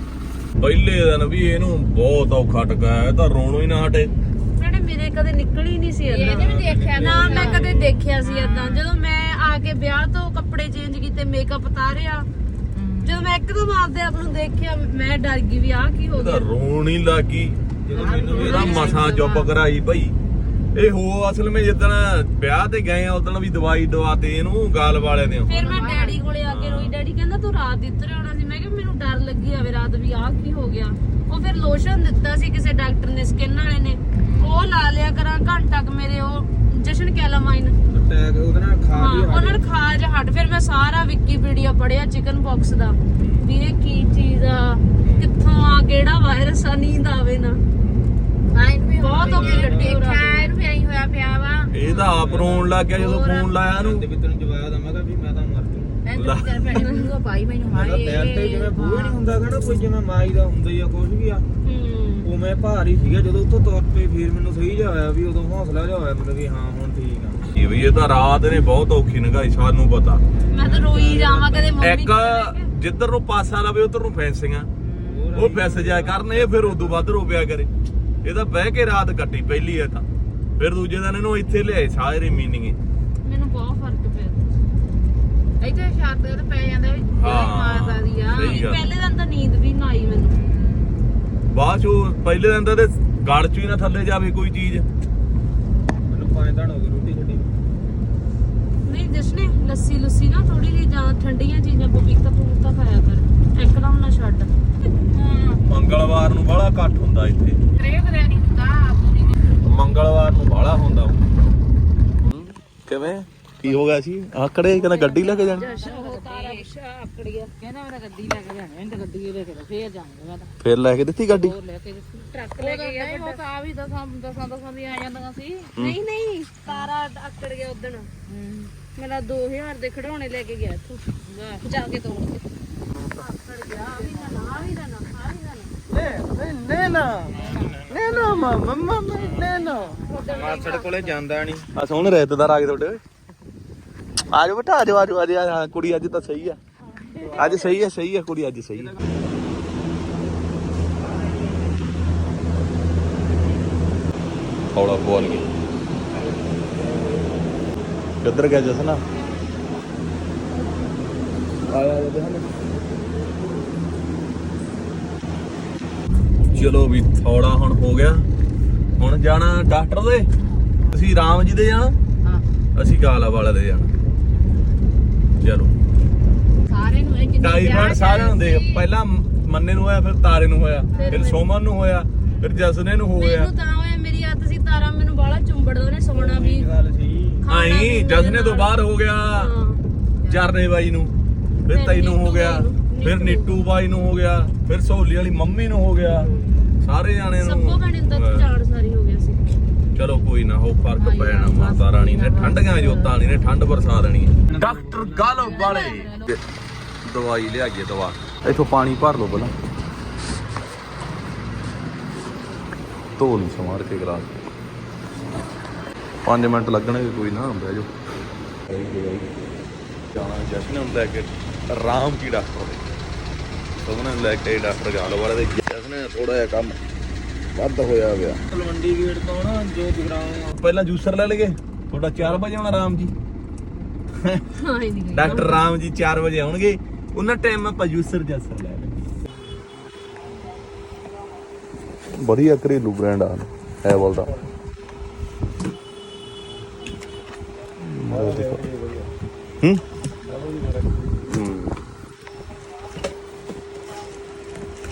ਪਹਿਲੇ ਦਿਨ ਵੀ ਇਹਨੂੰ ਬਹੁਤ ਔਖਾ ਟਕਾਇਆ ਇਹ ਤਾਂ ਰੋਣੋਂ ਹੀ ਨਾ ਹਟੇ। ਜਿਹੜੇ ਮੇਰੇ ਕਦੇ ਨਿਕਲ ਹੀ ਨਹੀਂ ਸੀ ਇਹਨੇ ਵੀ ਦੇਖਿਆ ਨਾ ਮੈਂ ਕਦੇ ਦੇਖਿਆ ਸੀ ਏਦਾਂ। ਜਦੋਂ ਮੈਂ ਆ ਕੇ ਵਿਆਹ ਤੋਂ ਕੱਪੜੇ ਚੇਂਜ ਕੀਤੇ ਮੇਕਅਪ ਉਤਾਰਿਆ ਜਦੋਂ ਮੈਂ ਇੱਕਦਮ ਆਪਦੇ ਆਪ ਨੂੰ ਦੇਖਿਆ ਮੈਂ ਡਰ ਗਈ ਵੀ ਆਹ ਕੀ ਹੋ ਗਿਆ। ਰੋਣ ਹੀ ਲੱਗੀ। ਇਹਦਾ ਮਸਾਂ ਚੁੱਪ ਕਰਾਈ ਭਾਈ। ਇਹ ਹੋ ਅਸਲ ਵਿੱਚ ਜਿੱਦਣ ਵਿਆਹ ਤੇ ਗਏ ਆ ਉਦੋਂ ਵੀ ਦਵਾਈ ਦਵਾਤੇ ਇਹਨੂੰ ਗਾਲ ਵਾਲੇ ਨੇ। ਫਿਰ ਮੈਂ ਡੈਡੀ ਕੋਲੇ ਆ ਕੇ ਰੋਈ ਡੈਡੀ ਕਹਿੰਦਾ ਤੂੰ ਰਾਤ ਕਿਹਾ ਮੈਨੂੰ ਡਰ ਲੱਗੀ ਆਵੇ ਰਾਤ ਵੀ ਆਹ ਕੀ ਹੋ ਗਿਆ? ਉਹ ਫਿਰ ਲੋਸ਼ਨ ਦਿੱਤਾ ਸੀ ਕਿਸੇ ਡਾਕਟਰ ਨੇ ਸਕਿਨ ਵਾਲੇ ਨੇ। ਉਹ ਲਾ ਲਿਆ ਕਰਾਂ ਘੰਟਾ ਕੁ ਮੇਰੇ ਉਹ ਜਸ਼ਨ ਕੈਲਾਮਾਈਨ। ਅਟੈਕ ਉਹਦੇ ਨਾਲ ਖਾ ਹਾਂ ਵੀ ਉਹਨਾਂ ਨੂੰ ਖਾਜ ਹਟ। ਫਿਰ ਮੈਂ ਸਾਰਾ ਵਿਕੀਪੀਡੀਆ ਪੜਿਆ ਚਿਕਨ ਬਾਕਸ ਦਾ। ਵੀ ਇਹ ਕੀ ਚੀਜ਼ ਆ? ਕਿੱਥੋਂ ਆ? ਕਿਹੜਾ ਵਾਇਰਸ ਆ? ਨੀਂਦ ਆਵੇ ਨਾ। ਹਾਂ ਵੀ ਬਹੁਤ ਕੱਟੀ ਉਹ ਰਾਤ। ਦੇਖਿਆ ਇਹਨੂੰ ਵੀ ਐਂ ਹੋਇਆ ਪਿਆ ਵਾ। ਇਹ ਤਾਂ ਆਪ ਰੋਣ ਲੱਗ ਗਿਆ ਜਦੋਂ ਫੋਨ ਲਾਇਆ ਤੇ ਇਹਨੂੰ ਵੀ ਤੈਨੂੰ ਜਵਾਬ ਦਵਾਂਗਾ ਵੀ ਮੈਂ ਤਾਂ ਮਰ ਜੂ ਲਾ। ਚੱਲ ਭੈਣੇ ਮੂੰਹ ਪਾਈ ਮੈਨੂੰ ਹਾਏ। ਦਿਲ ਤੇ ਜਿਵੇਂ ਬੂਹੇ ਨਹੀਂ ਹੁੰਦਾ ਕਹਿੰਦਾ ਕੋਈ ਜਿਵੇਂ ਮਾਈ ਦਾ ਹੁੰਦਾ ਹੀ ਆ ਕੁਝ ਵੀ ਆ। ਹੂੰ। ਉਵੇਂ ਭਾਰ ਹੀ ਸੀਗਾ ਜਦੋਂ ਉੱਥੋਂ ਤੁਰ ਪਏ ਫਿਰ ਮੈਨੂੰ ਸਹੀ ਜਿਹਾ ਹੋਇਆ ਵੀ ਉਦੋਂ ਹੌਸਲਾ ਜਿਹਾ ਹੋਇਆ ਮਤਲਬ ਵੀ ਹਾਂ ਹੁਣ ਠੀਕ ਆ। ਕੀ ਵੀ ਇਹ ਤਾਂ ਰਾਤ ਨੇ ਬਹੁਤ ਔਖੀ ਨਗਾਈ ਸਾਨੂੰ ਪਤਾ। ਮੈਂ ਤਾਂ ਰੋਈ ਜਾਵਾਂ ਕਦੇ ਮੰਮੀ ਇੱਕ ਜਿੱਧਰ ਨੂੰ ਪਾਸਾ ਲਵੇ ਉਧਰ ਨੂੰ ਫੈਂਸਿੰਗਾਂ ਉਹ ਕਰਨ ਇਹ ਫਿਰ ਉਦੋਂ ਵੱਧ ਰੋ ਪਿਆ ਕਰੇ। ਇਹ ਤਾਂ ਬਹਿ ਕੇ ਰਾਤ ਕੱਟੀ ਪਹਿਲੀ ਐ ਤਾਂ। ਫਿਰ ਦੂਜੇ ਦਿਨ ਇਹਨੂੰ ਇੱਥੇ ਲਿਆਏ ਸਾਰੇ ਮੀਨਿੰਗ ਮੈਨੂੰ ਬਹੁਤ ਫ਼ਰਕ ਪਿਆ ਇੱਥੇ ਛੱਤ ਤੇ ਪੈ ਜਾਂਦਾ ਵੀ ਹਾਂ, ਮਾਰਦਾ ਦੀ ਆ। ਸਹੀ ਗੱਲ। ਪਹਿਲੇ ਦਿਨ ਤਾਂ ਨੀਂਦ ਵੀ ਨਾ ਆਈ ਮੈਨੂੰ। ਬਾਅਦ ਚੋਂ ਪਹਿਲੇ ਦਿਨ ਤਾਂ ਗਲ ਚ ਹੀ ਨਾ ਥੱਲੇ ਜਾਵੇ ਕੋਈ ਚੀਜ਼। ਮੈਨੂੰ ਪੰਜ ਦਿਨ ਹੋ ਗਏ ਰੋਟੀ ਛੱਡੀ ਨਹੀਂ ਜਸਨੇ ਲੱਸੀ ਲੁੱਸੀ ਨਾ ਥੋੜੀ ਜਿਹੀ ਜਾਂ ਠੰਡੀਆਂ ਚੀਜ਼ਾਂ ਪਪੀਤਾ ਪੂਤਾ ਖਾਇਆ ਕਰ। ਇੱਕਦਮ ਨਾ ਛੱਡ। ਹਾਂ ਮੰਗਲਵਾਰ ਨੂੰ ਬੜਾ ਇਕੱਠ ਹੁੰਦਾ ਇੱਥੇ। ਰੇਖ ਦੇ ਨਹੀਂ ਹੁੰਦਾ ਪੂਰੀ ਮੰਗਲਵਾਰ ਨੂੰ ਬਾਹਲਾ ਹੁੰਦਾ। ਕਿਵੇਂ? ਕੀ ਹੋ ਗਿਆ ਸੀ? ਆਕੜੇ ਕਹਿੰਦਾ ਗੱਡੀ ਲੈ ਕੇ ਜਾਣੀ। ਉਹ ਤਾਰਾ ਪਿਛਾ ਆਕੜ ਗਿਆ ਕਹਿੰਦਾ ਮੈਂ ਤਾਂ ਗੱਡੀ ਲੈ ਕੇ ਜਾਣੀ ਮੈਂ ਤਾਂ ਗੱਡੀ ਲੈ ਕੇ ਫੇਰ ਤਾਂ। ਲੈ ਕੇ ਦਿੱਤੀ ਗੱਡੀ? ਹੋਰ ਲੈ ਕੇ ਟਰੱਕ ਲੈ ਕੇ ਗਿਆ ਉਹ ਤਾਂ ਆ ਵੀ ਦਸਾਂ ਦਸਾਂ ਦਸਾਂ ਦੀਆਂ ਆ ਜਾਂਦੀਆਂ ਸੀ। ਨਹੀਂ ਨਹੀਂ ਤਾਰਾ ਆਕੜ ਗਿਆ ਉਦਣ। ਮੇਰਾ 2000 ਦੇ ਖਿਡੌਣੇ ਲੈ ਕੇ ਗਿਆ ਇੱਥੋਂ। ਜਾ ਕੇ ਤੋੜ ਕੇ। ਆਕੜ ਗਿਆ ਆ ਵੀ ਨਾ ਨਾ ਆ ਵੀ ਨਾ। ਨਾ ਆ ਵੀ ਨਾ ਨਾ ਮਾਸੜ ਕੋਲੇ ਜਾਂਦਾ ਨਹੀਂ ਆ ਸੋਹਣੇ ਰਿਸ਼ਤੇਦਾਰ ਆ ਗਏ ਤੁਹਾਡੇ ਓਏ ਆ ਜਾਓ ਬੇਟਾ ਆ ਜਾਓ ਆ ਹਾਂ ਕੁੜੀ ਅੱਜ ਤਾਂ ਸਹੀ ਆ। ਅੱਜ ਸਹੀ ਆ ਸਹੀ ਆ ਕੁੜੀ ਅੱਜ ਸਹੀ ਆ। ਹੌਲਾ ਬੋਲ ਗਈ ਕਿੱਧਰ ਗਿਆ ਜਸਨਾ? ਆਇਆ ਜਸਨਾ ਚਲੋ ਵੀ ਥੋੜਾ ਹੁਣ ਹੋ ਗਿਆ। ਹੁਣ ਜਾਣਾ ਡਾਕਟਰ ਦੇ। ਅਸੀਂ ਰਾਮ ਜੀ ਦੇ ਜਾਣਾ। ਹਾਂ। ਅਸੀਂ ਕਾਲਾ ਵਾਲੇ ਦੇ ਜਾਣਾ। ਚਲੋ। ਸਾਰੇ ਨੂੰ ਇਹ ਜਿੰਨੇ ਟਾਈਫਾਇਡ ਸਾਰਿਆਂ ਨੂੰ ਦੇਖ ਪਹਿਲਾਂ ਮੰਨੇ ਨੂੰ ਹੋਇਆ ਫਿਰ ਤਾਰੇ ਨੂੰ ਹੋਇਆ ਫਿਰ ਸੋਮਨ ਨੂੰ ਹੋਇਆ ਫਿਰ ਜਸਨੇ ਨੂੰ ਹੋਇਆ। ਮੈਨੂੰ ਤਾਂ ਹੋਇਆ ਮੇਰੀ ਆਦਤ ਸੀ ਤਾਰਾ ਮੈਨੂੰ ਬਾਹਲਾ ਚੁੰਬੜਦਾ ਉਹਨੇ ਸੋਣਾ ਵੀ। ਗੱਲ ਸੀ। ਆਈ ਜਸਨੇ ਤੋਂ ਬਾਹਰ ਹੋ ਗਿਆ ਹਾਂ ਚਰਨੇ ਬਾਈ ਨੂੰ ਫਿਰ ਤੈਨੂੰ ਹੋ ਨੀਟੂ ਗਿਆ ਬਾਈ ਨੂੰ, ਫਿਰ ਨੀਟੂ। ਬਾਈ ਨੂੰ ਹੋ ਗਿਆ ਫਿਰ ਸੋਹਲੀ ਵਾਲੀ ਮੰਮੀ ਨੂੰ ਹੋ ਗਿਆ ਸਾਰੇ ਜਾਣੇ ਨੂੰ। ਸਭੋ ਭੈਣੇ ਨੂੰ ਤਾਂ ਜਾਣ ਸਾਰੀ ਹੋ ਸੀ ਚਲੋ ਕੋਈ ਨਾ ਹੋ ਫ਼ਰਕ ਪੈ ਜਾਣਾ ਮਾਤਾ ਰਾਣੀ ਨੇ ਠੰਡੀਆਂ ਜੋਤਾਂ ਨਹੀਂ ਨੇ ਠੰਡ ਵਰਸਾ ਦੇਣੀ ਹੈ। ਡਾਕਟਰ ਗਾਲੋ ਵਾਲੇ ਦਵਾਈ ਲਿਆਈਏ ਦਵਾ। ਇਥੋਂ ਪਾਣੀ ਭਰ ਲਓ ਪਹਿਲਾਂ। ਧੋ ਲਈ ਸਮਾਰ ਕੇ ਗਲਾਸ। 5 ਮਿੰਟ ਲੱਗਣਗੇ ਕੋਈ ਨਾ ਬਹਿ ਜਾਓ। ਜਾਣਾ ਜਸ਼ਨ ਲੈ ਕੇ ਰਾਮ ਕੀ ਡਾਕਟਰ ਦੇ ਸੋਹਣੇ ਨੂੰ ਲੈ ਕੇ ਡਾਕਟਰ ਗਾਲੋ ਵਾਲੇ ਦੇ। ਜਸਨੇ ਥੋੜਾ ਜਿਹਾ ਕੰਮ ਵੱਧ ਹੋਇਆ ਪਿਆ ਤਲਵੰਡੀ ਗੇਟ ਤੋਂ ਨਾ ਜੋ ਜਗਰਾਉਂ ਪਹਿਲਾਂ ਜੂਸਰ ਲੈ ਲਗੇ ਤੁਹਾਡਾ 4 ਵਜੇ ਆਉਣਾ ਰਾਮ ਜੀ। ਹਾਂ ਹੀ ਨਹੀਂ ਡਾਕਟਰ ਰਾਮ ਜੀ 4 ਵਜੇ ਆਉਣਗੇ। ਉਹਨਾਂ ਟਾਈਮ ਆਪਾਂ ਜੂਸਰ ਜਸਰ ਲੈ ਲਾਂਗੇ ਵਧੀਆ ਘਰੇਲੂ ਬ੍ਰਾਂਡ ਆ। ਐਵਲ ਦਾ ਹੂੰ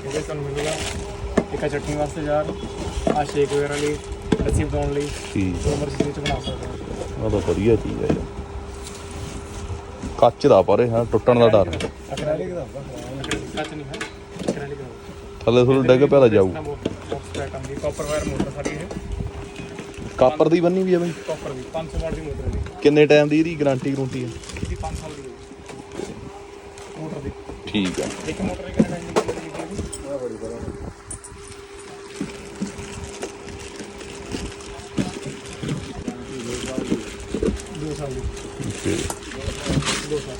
ਇਹਦੇ ਤੁਹਾਨੂੰ ਮਿਲੇਗਾ ਇੱਕ ਆਹ ਚਟਨੀ ਵਾਸਤੇ ਜਾਰ ਆ ਸ਼ੇਕ ਵਗੈਰਾ ਲਈ ਲੱਸੀ ਬਣਾਉਣ ਲਈ ਠੀਕ। ਜੋ ਮਰਜ਼ੀ ਵਿੱਚ ਬਣਾ ਸਕਦੇ ਹੋ। ਆ ਤਾਂ ਵਧੀਆ ਚੀਜ਼ ਹੈ ਯਾਰ। ਕੱਚ ਦਾ ਪਰ ਇਹ ਹਾਂ ਟੁੱਟਣ ਦਾ ਡਰ। ਅਕਰਾਲਿਕ ਦਾ ਕੱਚ ਨਹੀਂ ਹੈ ਅਕਰਾਲਿਕ ਦਾ। ਥੱਲੇ ਥੋੜਾ ਡਿੱਗ ਪਿਆ ਤਾਂ ਜਾਊ। ਬਾਕਸ ਪੈਕ ਆਉਂਦੀ ਕਾਪਰ ਵਾਇਰ ਮੋਟਰ ਸਾਡੀ ਇਹ। ਕਾਪਰ ਦੀ ਬੰਨੀ ਵੀ ਆ ਬਈ? ਕਾਪਰ ਦੀ 500 ਵਾਟ ਦੀ ਮੋਟਰ ਹੈ। ਕਿੰਨੇ ਟਾਈਮ ਦੀ ਇਹਦੀ ਗਾਰੰਟੀ ਗਰੰਟੀ ਹੈ? ਇਹਦੀ 5 ਸਾਲ ਦੀ ਹੈ। ਮੋਟਰ ਦੀ। ਠੀਕ ਆ। ਇੱਕ ਮੋਟਰ ਕਿੰਨੇ ਟਾਈਮ ਦੀ ਚੱਲੇਗੀ ਇਹਦੀ? ਦੋ ਸਾਲ ਦੀ ਓਕੇ। ਦੋ ਸਾਲ।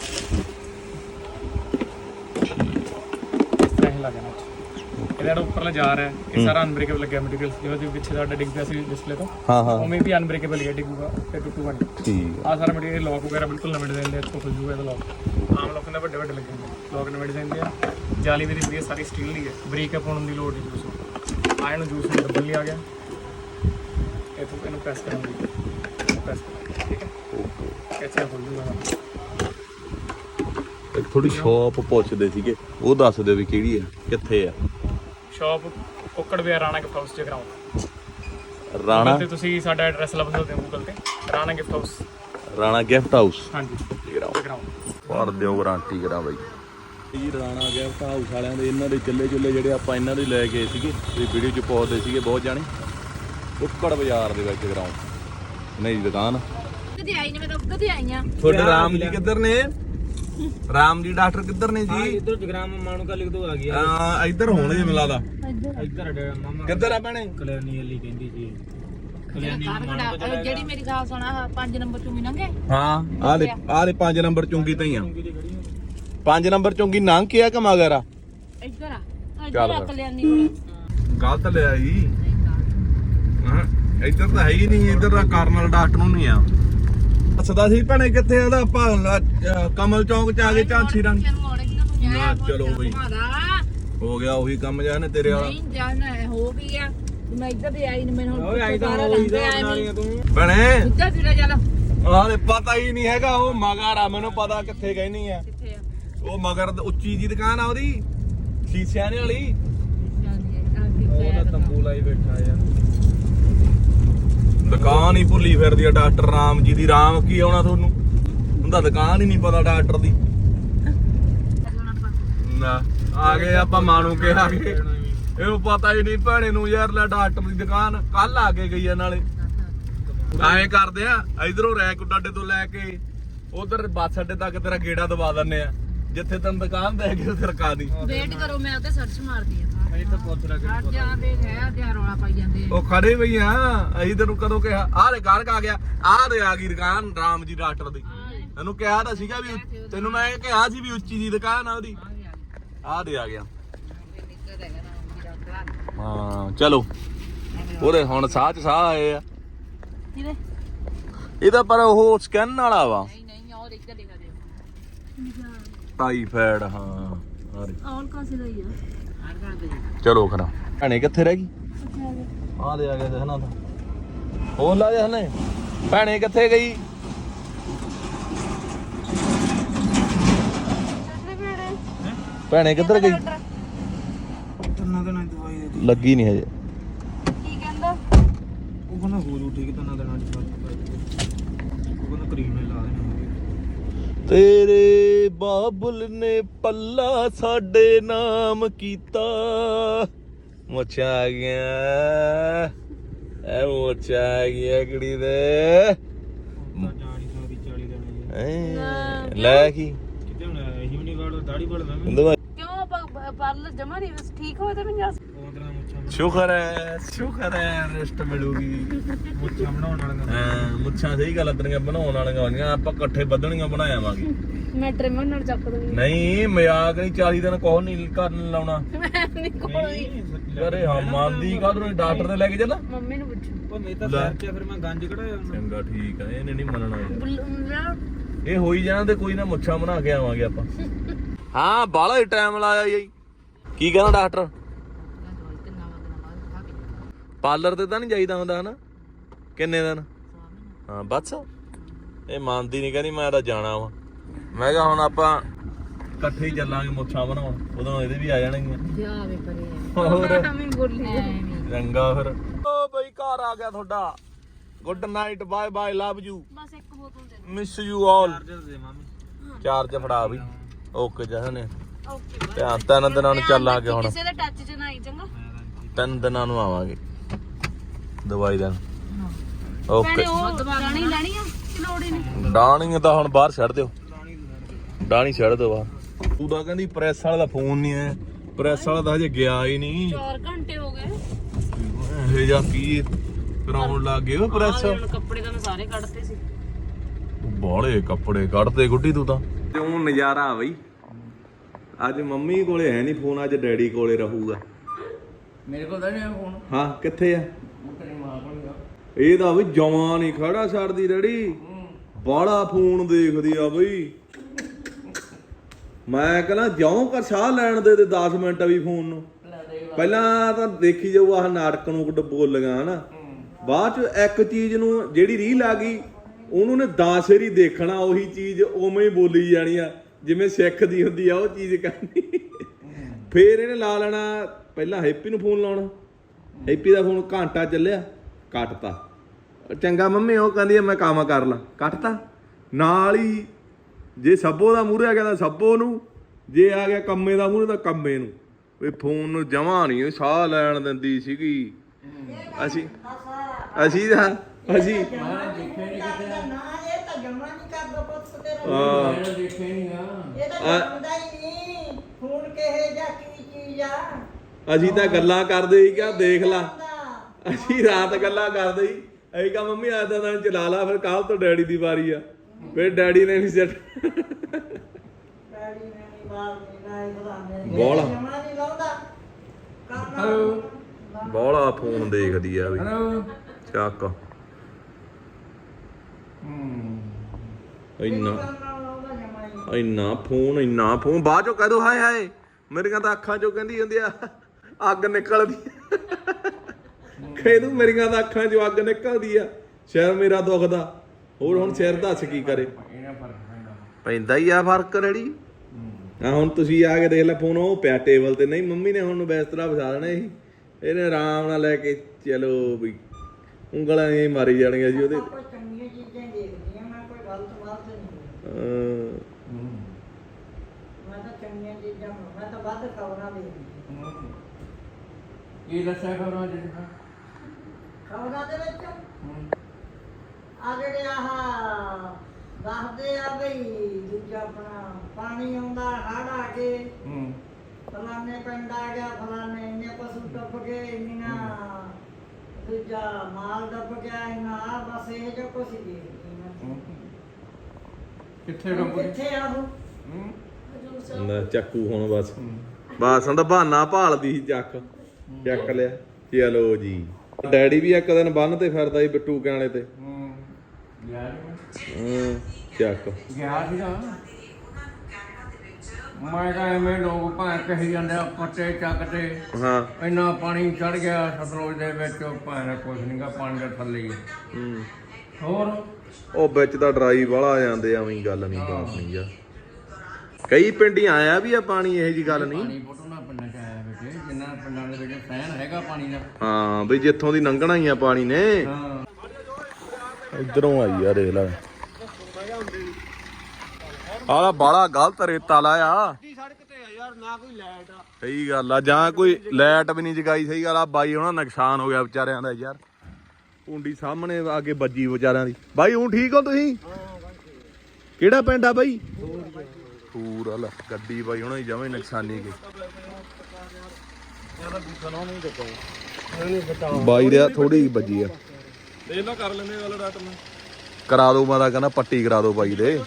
ਨਹੀਂ ਲੱਗਣਾ ਇਹਦਾ ਜਿਹੜਾ ਉੱਪਰਲਾ ਜਾਰ ਹੈ ਇਹ ਸਾਰਾ ਅਨਬ੍ਰੇਕੇਬਲ ਲੱਗਿਆ ਮਟੀਰੀਅਲ ਜਿਵੇਂ ਪਿੱਛੇ ਸਾਡਾ ਡਿੱਗ ਪਿਆ ਸੀ ਡਿਸਪਲੇ ਤੋਂ ਹਾਂ ਹਾਂ। ਉਵੇਂ ਵੀ ਅਨਬ੍ਰੇਕੇਬਲ ਹੀ ਹੈ ਡਿੱਗੂਗਾ ਤੇ ਟੁੱਟੂਗਾ ਨਹੀਂ। ਠੀਕ ਆ। ਆ ਸਾਰਾ ਮਟੀਰੀਅਲ ਲੌਕ ਵਗੈਰਾ ਬਿਲਕੁਲ ਨਵੇਂ ਡਿਜ਼ਾਈਨ ਦੇ ਇੱਥੋਂ ਖੁੱਲ ਜੂਗਾ ਇਹਦਾ ਲੌਕ ਆਮ ਲੋਕਾਂ ਦੇ ਵੱਡੇ ਵੱਡੇ ਲੱਗੇ ਹੁੰਦੇ ਲੌਕ ਨਵੇਂ ਡਿਜ਼ਾਈਨ ਦੇ ਆ। ਜਾਲੀ ਵੀ ਦੀ ਸਾਰੀ ਸਟੀਲ ਦੀ ਹੈ। ਬਰੀਕ ਪਾਉਣ ਦੀ ਲੋੜ ਨਹੀਂ ਜੂਸ ਆ ਇਹਨੂੰ ਜੂਸ ਨੂੰ ਡੱਬਲ ਲਿਆ ਗਿਆ। ਇੱਥੋਂ ਇਹਨੂੰ ਪ੍ਰੈਸ ਕਰਾਂਗੇ ਪ੍ਰੈਸ ਠੀਕ ਹੈ ਇੱਥੇ ਖੁੱਲ ਜੂਗਾ ਇੱਕ ਥੋੜੀ ਸ਼ਾਪ ਪੁੱਛਦੇ ਸੀਗੇ। ਉਹ ਦੱਸ ਦਿਓ ਵੀ ਕਿਹੜੀ ਆ ਕਿੱਥੇ ਆ? ਸ਼ਾਪ ਕੁੱਕੜ ਵਿਆਰ ਰਾਣਾ ਗਿਫਟ ਹਾਊਸ ਜਗਰਾਉਂ ਰਾਣਾ? ਤੇ ਤੁਸੀਂ ਸਾਡਾ ਐਡਰੈਸ ਲੱਭ ਸਕਦੇ ਹੋ ਗੂਗਲ ਤੇ। Rana gift house Rana gift house ਹਾਂਜੀ। ਜਗਰਾਉਂ ਜਗਰਾਉਂ ਪਰ ਦਿਓ ਗਾਰੰਟੀ ਕਰਾਂ ਬਾਈ। ਜੀ ਰਾਣਾ ਗਿਫਟ ਹਾਊਸ ਵਾਲਿਆਂ ਦੇ ਇਹਨਾਂ ਦੇ ਚੱਲੇ ਚੁੱਲੇ ਜਿਹੜੇ ਆਪਾਂ ਇਹਨਾਂ ਦੇ ਲੈ ਗਏ ਸੀਗੇ ਇਹ ਵੀਡੀਓ 'ਚ ਪਾਉਂਦੇ ਸੀਗੇ ਬਹੁਤ ਜਾਣੇ। ਉੱਕੜ ਬਾਜ਼ਾਰ ਦੇ ਵਿੱਚ ਜਗਰਾਉਂ ਨਹੀਂ ਦੁਕਾਨ। ਕਦੇ ਆਈ ਨਹੀਂ ਮੈਂ ਤਾਂ ਕਦੇ ਆਈ ਆ। ਤੁਹਾਡੇ ਰਾਮ ਜੀ ਕਿੱਧਰ ਨੇ? ਰਾਮ ਜੀ ਡਾਕਟਰ ਕਿੱਧਰ ਨੇ ਹਾਂ ਜੀ ਇੱਧਰ ਜਗਰਾਮ ਮਾਨੂ ਕਾ ਲਿਖ ਦੋ ਆ ਗਿਆ ਆ। ਇੱਧਰ ਹੋਣਗੇ ਮੈਨੂੰ ਲੱਗਦਾ। ਇੱਧਰ। ਮਾਮਾ। ਕਿੱਧਰ ਆ ਭੈਣੇ? ਕਲਿਆਣੀ ਵਾਲੀ ਕਹਿੰਦੀ ਜੀ ਕਲਿਆਣੀ ਕਾਰ ਖੜਾ ਜਿਹੜੀ ਮੇਰੀ ਗੱਲ ਸੁਣਾ 5 ਨੰਬਰ ਚੁੰਗੀ ਲੰਘੇ ਹਾਂ ਆ ਦੇ ਆ ਦੇ 5 ਨੰਬਰ ਚੁੰਗੀ ਤੇ ਹੀ ਆ। 5 ਨੰਬਰ ਚੁੰਗੀ ਨੰਗ ਕੇ ਆ ਕਿ ਮਗਰ ਆ। ਇੱਧਰ ਆ ਇੱਧਰ। ਕਲਿਆਣੀ ਗਲਤ ਲਿਆ ਜੀ ਹਾਂ ਇੱਧਰ ਤਾਂ ਹੈ ਹੀ ਨਹੀਂ ਇੱਧਰ ਦਾ ਕਰਨਲ ਡਾਕਟਰ ਨੂੰ ਨਹੀਂ ਆ। ਦੱਸਦਾ ਸੀ ਭੈਣੇ ਕਿੱਥੇ ਆਦਾ ਆਪਾਂ ਕਮਲ ਚੌਂਕ ਚ ਆ ਗਏ ਝਾਂਸੀ ਰੰਗ ਨੂੰ ਚਲੋ ਬਈ। ਹੋ ਗਿਆ ਉਹੀ ਕੰਮ ਜਾਂ ਨੇ ਤੇਰੇ ਵਾਲਾ। ਨਹੀਂ ਜਾਣਾ ਹੋ ਗਿਆ। ਮੈਂ ਇੱਧਰ ਤੇ ਆਈ ਨਹੀਂ ਮੈਨੂੰ ਓਏ ਆਈ ਤਾਂ ਹੋਈ ਦਾ ਨਾਲੀਆਂ ਤੂੰ। ਭੈਣੇ। ਇੱਧਰ ਫਿਰੇ ਚੱਲ? ਆਹ ਪਤਾ ਹੀ ਨਹੀਂ ਹੈਗਾ ਉਹ ਮਗਰ ਆ ਮੈਨੂੰ ਪਤਾ ਕਿੱਥੇ ਕਹਿਨੀ ਆ। ਕਿੱਥੇ ਆ? ਉਹ ਮਗਰ ਉੱਚੀ ਜੀ ਦੁਕਾਨ ਆ ਉਹਦੀ ਸ਼ੀਸ਼ਿਆਂ ਵਾਲੀ। ਉਹ ਤਾਂ ਤੰਬੂ ਲਾਈ ਬੈਠਾ ਯਾਰ ਦੁਕਾਨ ਹੀ ਭੁੱਲੀ ਫਿਰਦੀ ਆ ਡਾਕਟਰ ਰਾਮ ਜੀ ਦੀ। ਰਾਮ ਕੀ ਆਉਣਾ ਤੁਹਾਨੂੰ? ਹੁੰਦਾ ਦੁਕਾਨ ਹੀ ਨਹੀਂ ਪਤਾ ਡਾਕਟਰ ਦੀ। ਨਾ, ਆ ਗਏ ਆਪਾਂ ਮਾਣੂ ਕੇ, ਆ ਗਏ। ਇਹਨੂੰ ਪਤਾ ਹੀ ਨਹੀਂ ਭੈਣੇ ਨੂੰ ਯਾਰ, ਲੈ ਡਾਕਟਰ ਦੀ ਦੁਕਾਨ ਕੱਲ ਆ ਕੇ ਗਈ ਆ ਨਾਲੇ। ਐਂ ਕਰਦੇ ਆ, ਇਧਰੋਂ ਰੈਕ ਡਾਡੇ ਤੋਂ ਲੈ ਕੇ ਉਧਰ ਬੱਸ ਅੱਡੇ ਤੱਕ ਤੇਰਾ ਗੇੜਾ ਦਵਾ ਦਿੰਨੇ ਆ। ਜਿੱਥੇ ਤੈਨੂੰ ਦੁਕਾਨ ਦੇ ਕੇ ਸਰਕਾ ਦੀ। ਵੇਟ ਕਰੋ ਮੈਂ ਉੱਤੇ ਸਰਚ ਮਾਰਦੀ ਆ ਅਸੀਂ ਤਾਂ ਪੁੱਛ ਲੱਗੇ ਹਟ ਜਾ ਦੇ ਹੈ ਤੇ ਰੌਲਾ ਪਾਈ ਜਾਂਦੇ ਉਹ ਖੜੇ ਵੀ ਆ ਅਸੀਂ ਤੈਨੂੰ ਕਦੋਂ ਕਿਹਾ ਆਹ ਦੇ ਗਾਹਕ ਆ ਗਿਆ ਆਹ ਦੇ ਆ ਗਈ ਦੁਕਾਨ ਰਾਮ ਜੀ ਡਾਕਟਰ ਦੀ। ਤੈਨੂੰ ਕਿਹਾ ਤਾਂ ਸੀਗਾ ਵੀ ਤੈਨੂੰ ਮੈਂ ਇਹ ਕਿਹਾ ਸੀ ਵੀ ਉੱਚੀ ਦੀ ਦੁਕਾਨ ਆ ਉਹਦੀ। ਆਹ ਦੇ ਆ ਗਿਆ। ਹਾਂ ਚਲੋ। ਉਹਦੇ ਹੁਣ ਸਾਹ ਚ ਸਾਹ ਆਏ ਆ। ਕਿਹਦੇ? ਇਹ ਤਾਂ ਪਰ ਉਹ ਸਕੈਨ ਵਾਲਾ ਵਾ। ਨਹੀਂ ਨਹੀਂ ਔਰ ਇੱਧਰ ਲਿਖਾ ਦੇ ਟਾਈਫਾਇਡ ਹਾਂ ਆ ਦੇ। ਆਲ ਕਾਸੇ ਦਾ ਹੀ ਆ। ਚਲੋ ਖਰਾ। ਭੈਣੇ ਕਿੱਥੇ ਰਹਿ ਗਈ? ਆ ਦੇ ਆ ਗਿਆ ਦੇਖਣਾ ਤਾਂ। ਹੋਰ ਲਾ ਦੇ ਹਨੇ ਭੈਣੇ ਕਿੱਥੇ ਗਈ? ਭੈਣੇ ਕਿੱਧਰ ਗਈ? ਤੰਨਾ ਦੇਣਾ ਦਵਾਈ ਦੇ ਲੱਗੀ ਨਹੀਂ ਹਜੇ। ਕੀ ਕਹਿੰਦਾ? ਉਹ ਕਹਿੰਦਾ ਹੋ ਜੂ ਠੀਕ ਤੰਨਾ ਦੇਣਾ ਅੱਜ ਉਹ ਕਹਿੰਦਾ ਕਰੀਮ ਨੇ ਲਾ ਦੇਣਾ ਤੇਰੇ ਬਾਬੁਲ ਨੇ ਪੱਲਾ ਸਾਡੇ ਨਾਮ ਕੀਤਾ। ਆ ਗਿਆ ਐ ਆ ਗਿਆ ਕੁੜੀ ਦੇ। ਤਾਂ ਜਾਣੀ ਸਾਰੀ 40 ਦੇਣਾ ਐ, ਲੈ ਕੀ? ਕਿਤੇ ਹੁਣ ਇਹੀ ਵੀ ਨਹੀਂ ਵਾੜੋ ਦਾੜੀ ਵੜਦਾ ਮੈਂ। ਦਵਾ ਕਿਉਂ ਆਪਾਂ ਪਾਰਲਰ ਜਮਾ ਨਹੀਂ ਬਸ ਠੀਕ ਹੋਏ ਤਾਂ ਤਰ੍ਹਾਂ ਮੁੱਛਾਂ ਸ਼ੁਕਰ ਹੈ। ਸ਼ੁਕਰ ਹੈ ਰੈਸਟ ਮਿਲੂਗੀ। ਮੁੱਛਾਂ ਬਣਾਉਣ ਵਾਲੀਆਂ ਹਾਂ ਮੁੱਛਾਂ ਸਹੀ ਗੱਲ ਤੇਰੀਆਂ ਬਣਾਉਣ ਵਾਲੀਆਂ ਹੋਣੀਆਂ ਆਪਾਂ ਇਕੱਠੇ ਬੱਧਣੀਆਂ ਬਣਾਵਾਂਗੇ ਮੈਂ ਟ੍ਰਿਮਰ ਨਾਲ ਚੱਕ ਦੂੰਗੀ ਨਹੀਂ ਮਜ਼ਾਕ ਨਹੀਂ 40 ਦਿਨ ਕੋਹ ਨਹੀਂ ਕਰਨ ਲਾਉਣਾ। ਨਹੀਂ ਕੋਈ। ਅਰੇ ਹਾਂ ਮੰਨਦੀ ਕਾਹਦੋਂ ਡਾਕਟਰ ਦੇ ਲੈ ਕੇ ਚੱਲ ਮੰਮੀ ਨੂੰ ਪੁੱਛੂ। ਉਹ ਮੇਰੇ ਤਾਂ ਲੈ। ਸਿਰ 'ਚ ਆ, ਫਿਰ ਮੈਂ ਗੰਜ ਕਢਾਇਆ ਉਹਨੂੰ। ਚੰਗਾ ਠੀਕ ਆ ਇਹਨੇ ਨਹੀਂ ਮੰਨਣਾ ਯਾਰ। ਇਹ ਹੋਈ ਜਾਣਾ ਤੇ ਕੋਈ ਨਾ ਮੁੱਛਾਂ ਬਣਾ ਕੇ ਆਵਾਂਗੇ ਆਪਾਂ। ਹਾਂ ਬਾਲਾ ਹੀ ਟਾਈਮ ਲਾਇਆ ਜੀ। ਕੀ ਕਹਿੰਦਾ ਡਾਕਟਰ? ਪਾਰਲਰ ਤੇ ਤਾਂ ਨਹੀਂ ਜਾਈਦਾ ਹੁੰਦਾ ਹਨਾ? ਕਿੰਨੇ ਦਿਨ? ਹਾਂ ਬਸ। ਇਹ ਮੰਨਦੀ ਨਹੀਂ ਕਹਿੰਦੀ ਮੈਂ ਤਾਂ ਜਾਣਾ ਵਾ। ਮੈਂ ਕਿਹਾ ਹੁਣ ਆਪਾਂ ਇਕੱਠੇ ਹੀ ਚੱਲਾਂਗੇ ਮੁੱਛਾਂ ਬਣਾਉਣ। ਉਦੋਂ ਇਹਦੇ ਵੀ ਆ ਜਾਣਗੀਆਂ। ਵੇ ਪਰੇ ਹੋਰ? ਬੋਲੀ ਚੰਗਾ ਫਿਰ। ਓ ਬਈ ਘਰ ਆ ਗਿਆ ਤੁਹਾਡਾ। Good night bye bye love you ਬਸ ਇੱਕ ਬੋਤਲ ਦੇ ਮਿਸ ਯੂ ਆਲ ਚਾਰਜਰ ਦੇ ਮਾਮੀ। ਚਾਰਜ ਫੜਾ ਬਈ ਓਕੇ ਜਹਨੇ ਓਕੇ ਧਿਆਨ ਤਿੰਨ ਦਿਨਾਂ ਨੂੰ ਚੱਲਾਂਗੇ ਹੁਣ। ਕਿਸੇ ਦੇ ਟੱਚ 'ਚ ਨਾ ਆਈ ਚੰਗਾ। ਤਿੰਨ ਦਿਨਾਂ ਨੂੰ ਆਵਾਂਗੇ। ਦਵਾਈ ਦੇਣ ਓਕੇ ਭੈਣੇ ਉਹ ਰਾਣੀ ਲੈਣੀ ਆ ਕਿ ਲੋੜ ਹੀ ਨਹੀਂ? ਡਾਣੀ ਤਾਂ ਹੁਣ ਬਾਹਰ ਛੱਡ ਦਿਓ। ਡਾਣੀ ਛੱਡ ਦਿਓ ਬਾਹਰ। ਤੂੰ ਤਾਂ ਕਹਿੰਦੀ ਪ੍ਰੈਸ ਵਾਲੇ ਦਾ ਫੋਨ ਨਹੀਂ ਆਇਆ। ਪ੍ਰੈਸ ਵਾਲਾ ਤਾਂ ਹਜੇ ਗਿਆ ਹੀ ਨਹੀਂ। 4 ਘੰਟੇ ਹੋ ਗਏ। ਇਹ ਜਾਂ ਕੀ ਕਰਾਉਣ ਲੱਗ ਗਏ ਉਹ ਪ੍ਰੈਸ ਹੁਣ ਕੱਪੜੇ ਤਾਂ ਮੈਂ ਸਾਰੇ ਕੱਢਤੇ ਸੀ। ਬਾਲੇ ਕੱਪੜੇ ਕੱਢਦੇ ਗੁੱਡੀ ਤੂੰ ਤਾਂ। ਤੇ ਉਹ ਨਜ਼ਾਰਾ ਬਈ? ਅੱਜ ਮੰਮੀ ਕੋਲੇ ਹੈ ਨਹੀਂ ਫੋਨ ਅੱਜ ਡੈਡੀ ਕੋਲੇ ਰਹੂਗਾ। ਮੇਰੇ ਕੋਲ ਤਾਂ ਨਹੀਂ ਫੋਨ ਹਾਂ ਕਿੱਥੇ ਆ? ਇਹ ਤਾਂ ਬਈ ਜਵਾਨ ਹੀ ਖੜਾ ਛੱਡਦੀ ਡੈਡੀ। ਬਾਲਾ ਫੋਨ ਦੇਖਦੀ ਆ ਬਈ। ਮੈਂ ਕਹਿੰਦਾ ਜਿਉਂ ਕਰ ਸਾਹ ਲੈਣ ਦੇ ਤੇ 10 ਮਿੰਟ ਵੀ ਫੋਨ ਨੂੰ। ਪਹਿਲਾਂ ਤਾਂ ਦੇਖੀ ਜਾਊ ਆਹ ਨਾਟਕ ਨੂੰ ਕੁੱਟ ਬੋਲੀਆਂ ਹਨਾ? ਬਾਅਦ ਚ ਇੱਕ ਚੀਜ਼ ਨੂੰ ਜਿਹੜੀ ਰੀਲ ਆ ਗਈ ਉਹਨੂੰ ਨੇ 10 ਵਾਰੀ ਦੇਖਣਾ ਉਹੀ ਚੀਜ਼ ਉਵੇਂ ਹੀ ਬੋਲੀ ਜਾਣੀ ਆ। ਜਿਵੇਂ ਸਿੱਖ ਦੀ ਹੁੰਦੀ ਆ ਉਹ ਚੀਜ਼ ਕਰਨੀ। ਫੇਰ ਇਹਨੇ ਲਾ ਲੈਣਾ ਪਹਿਲਾਂ ਹੈਪੀ ਨੂੰ ਫੋਨ ਲਾਉਣਾ। ਹੈਪੀ ਦਾ ਫੋਨ ਘੰਟਾ ਚੱਲਿਆ ਕੱਟਤਾ। ਚੰਗਾ ਮੰਮੀ ਉਹ ਕਹਿੰਦੀ ਆ ਮੈਂ ਕੰਮ ਕਰ ਲਾਂ। ਕੱਟਤਾ। ਨਾਲ ਹੀ ਜੇ ਸੱਬੋ ਦਾ ਮੂਹਰੇ ਆ ਗਿਆ ਤਾਂ ਸੱਬੋ ਨੂੰ ਜੇ ਆ ਗਿਆ ਕੰਮੇ ਦਾ ਮੂਹਰੇ ਤਾਂ ਕੰਮੇ ਨੂੰ। ਵੀ ਫੋਨ ਨੂੰ ਜਮਾ ਨਹੀਂ ਸਾਹ ਲੈਣ ਦਿੰਦੀ ਸੀਗੀ। ਅਸੀਂ ਅਸੀਂ ਤਾਂ ਅਸੀਂ ਤਾਂ ਜਮਾ ਨਹੀਂ ਕਰਦਾ ਪੁੱਤ ਤੇਰਾ। ਹਾਂ ਇਹ ਤਾਂ ਜਾਣਦਾ ਹੀ ਨਹੀਂ ਫੋਨ ਕਿਹੇ ਜਾਂ ਕੀ ਚੀਜ਼ ਆ ਅਸੀਂ ਤਾਂ ਗੱਲਾਂ ਕਰਦੇ ਹੀ ਕਿਆ ਦੇਖ ਲਾ। ਅਸੀਂ ਰਾਤ ਗੱਲਾਂ ਕਰਦੇ ਹੀ। ਅਸੀਂ ਕਹਾ ਮੰਮੀ ਅੱਜ ਦਾ ਦਿਨ ਚਲਾ ਲਾ ਫਿਰ ਕੱਲ ਤੋਂ ਡੈਡੀ ਦੀ ਵਾਰੀ ਆ? ਫਿਰ ਡੈਡੀ ਨੇ ਨਹੀਂ ਸੈੱਟ ਡੈਡੀ ਨੇ ਨਹੀਂ ਬਾਹਰ ਨਹੀਂ ਲਾਏ ਬੁਲਾਉਂਦੇ ਨੇ ਬੋਲ। ਜਮਾ ਨਹੀਂ ਲਾਉਂਦਾ। ਕਰਨਾ ਬੋਲਾ ਫੋਨ ਦੇਖਦੀ ਆ ਵੀ। ਚੱਕ। ਇੰਨਾ। ਫੋਨ ਇੰਨਾ ਫੋਨ। ਬਾਅਦ ਚੋਂ ਕਹਿ ਦੋ ਹਾਏ ਹਾਏ ਮੇਰੀਆਂ ਤਾਂ ਅੱਖਾਂ ਚੋਂ ਕਹਿੰਦੀ ਹੁੰਦੀ ਆ। ਅੱਗ ਨਿਕਲਦੀ ਕਹਿ ਦੂੰ ਮੇਰੀਆਂ ਤਾਂ ਅੱਖਾਂ ਚੋਂ ਅੱਗ ਨਿਕਲਦੀ ਆ। ਸ਼ਹਿਰ ਮੇਰਾ ਦੁਖਦਾ। ਹੋਰ ਹੁਣ ਸ਼ਹਿਰ ਦੱਸ ਕੀ ਕਰੇ? ਪੈਂਦਾ ਹੀ ਆ ਫ਼ਰਕ ਰੜੀ। ਆ ਹੁਣ ਤੁਸੀਂ ਆ ਕੇ ਦੇਖ ਲੈ ਫੋਨ ਉਹ ਪਿਆ ਟੇਬਲ ਤੇ। ਨਹੀਂ ਮੰਮੀ ਨੇ ਹੁਣ ਬਿਸਤਰਾ ਵਿਛਾ ਦੇਣਾ ਸੀ। ਇਹਨੇ ਆਰਾਮ ਨਾਲ ਲੈ ਕੇ ਚਲੋ ਵੀ। ਉਂਗਲਾਂ ਹੀ ਮਾਰੀ ਜਾਣੀਆਂ ਸੀ ਉਹਦੇ। ਤੇ ਕੋਈ ਚੰਗੀਆਂ ਚੀਜ਼ਾਂ ਹੀ ਦੇਖਦੀ ਆ ਮੈਂ ਕੋਈ ਗਲਤ ਗਲਤ ਨਹੀਂ ਅਹ ਮੈਂ ਤਾਂ ਚੰਗੀਆਂ ਚੀਜ਼ਾਂ ਮੈਂ ਤਾਂ ਵੱਧ ਖਬਰਾਂ ਦੇਖਦੀ ਹਾਂ। ਕੀ ਦੱਸਿਆ ਖਬਰਾਂ ਚ ਖਬਰਾਂ ਦੇ ਵਿੱਚ? ਆ ਜਿਹੜੇ ਆਹ ਦੱਸਦੇ ਆ ਬਈ ਦੂਜਾ ਆਪਣਾ ਪਾਣੀ ਆਉਂਦਾ ਹੜ ਆ ਕੇ ਹੂੰ। ਫਲਾਣੇ ਪਿੰਡ ਆ ਗਿਆ ਫਲਾਣੇ ਇੰਨੇ ਪਸ਼ੂ ਟੱਪ ਗਏ ਇੰਨੀਆਂ ਦੂਜਾ ਮਾਲ ਡੱਬ ਗਿਆ ਇੰਨਾ ਆਹ ਬਸ ਇਹ ਜੋ ਕੁਛ ਹੀ ਦੇਖਦੀ ਮੈਂ ਕਿੱਥੇ ਡੰਬੂ ਕਿੱਥੇ ਆ ਉਹ? ਹੂੰ। ਲੈ ਚੱਕੂ ਹੁਣ ਬਸ। ਬਸ ਹੁਣ ਤਾਂ ਬਹਾਨਾ ਭਾਲਦੀ ਸੀ ਚੱਕ। ਚੱਕ ਲਿਆ। ਚਲੋ ਜੀ। ਡੈਡੀ ਵੀ ਇੱਕ ਦਿਨ ਬੰਨ ਤੇ ਫਿਰਦਾ ਸੀ ਬਿੱਟੂ ਕਾਣੇ ਤੇ। ਹੂੰ। ਯਾਰ ਹੂੰ ਚੱਕ। ਗਿਆ ਸੀ ਨਾ। ਮੈਂ ਕਹਾਂ ਐਵੇਂ ਲੋਕ ਭਾਂ ਕਹੀ ਜਾਂਦੇ ਆ ਪੱਟੇ ਚੱਕ ਤੇ ਹਾਂ। ਇੰਨਾ ਪਾਣੀ ਚੜ ਗਿਆ ਸਤਲੁਜ ਦੇ ਵਿੱਚ ਭਾਂ ਕੁਝ ਨਹੀਂਗਾ ਪਾਣੀ ਦੇ ਥੱਲੇ ਹੀ ਹੂੰ। ਹੋਰ? ਉਹ ਵਿੱਚ ਤਾਂ ਡਰਾਈ ਵਾਲਾ ਆ ਜਾਂਦੇ ਐਵੇਂ ਗੱਲ ਨਹੀਂ ਬਾਤ ਨਹੀਂ ਯਾਰ ਕਈ ਪਿੰਡੀ ਆਇਆ ਵੀ ਆ ਪਾਣੀ ਇਹੋ ਜੀ ਗੱਲ ਨਹੀਂ ਪਾਣੀ ਫੋਟੋ ਨਾ ਪਿੰਡਾਂ ਚ ਆਇਆ ਬੇਟੇ ਜਿੰਨਾ ਪਿੰਡਾਂ ਹੈਗਾ ਪਾਣੀ ਦਾ। ਹਾਂ ਬਈ ਜਿੱਥੋਂ ਦੀ ਲੰਘਣਾ ਹੀ ਆ ਪਾਣੀ ਨੇ। ਹਾਂ। ਇਧਰੋਂ ਆਈ ਆ ਦੇਖ ਲੈ। ਆਲਾ ਬਾਲਾ ਗਲਤ ਰੇਤਾ ਲਾਇਆ। ਸੜਕ ਤੇ ਆ ਯਾਰ ਨਾ ਕੋਈ ਲਾਈਟ ਆ। ਸਹੀ ਗੱਲ ਆ ਜਾਂ ਕੋਈ ਲਾਈਟ ਵੀ ਨਹੀਂ ਜਗਾਈ ਸਹੀ ਗੱਲ ਆ। ਬਾਈ ਉਹਨਾਂ ਨੁਕਸਾਨ ਹੋ ਗਿਆ ਵਿਚਾਰਿਆਂ ਦਾ ਯਾਰ। ਕੁੰਡੀ ਸਾਹਮਣੇ ਆ ਕੇ ਵੱਜੀ ਵਿਚਾਰਿਆਂ ਦੀ। ਬਾਈ ਹੁਣ ਠੀਕ ਹੋ ਤੁਸੀਂ? ਕਿਹੜਾ ਪਿੰਡ ਆ ਬਾਈ? ਪੂਰਾ ਗੱਡੀ ਬਾਈ ਉਹਨਾਂ ਦੀ ਜਮਾਂ ਨੁਕਸਾਨੀ ਗਈ। ਬਾਈ ਦੇ ਥੋੜੀ ਵੱਜੀ ਆ। ਦੇਖ ਲਓ ਕਰ ਲੈਂਦੇ ਗੱਲ ਰਾਤ ਨੂੰ। ਕਰਾ ਦੋ ਮਾਦਾ ਕਹਿੰਦਾ ਪੱਟੀ ਕਰਾ ਦੋ ਬਾਈ ਦੇ।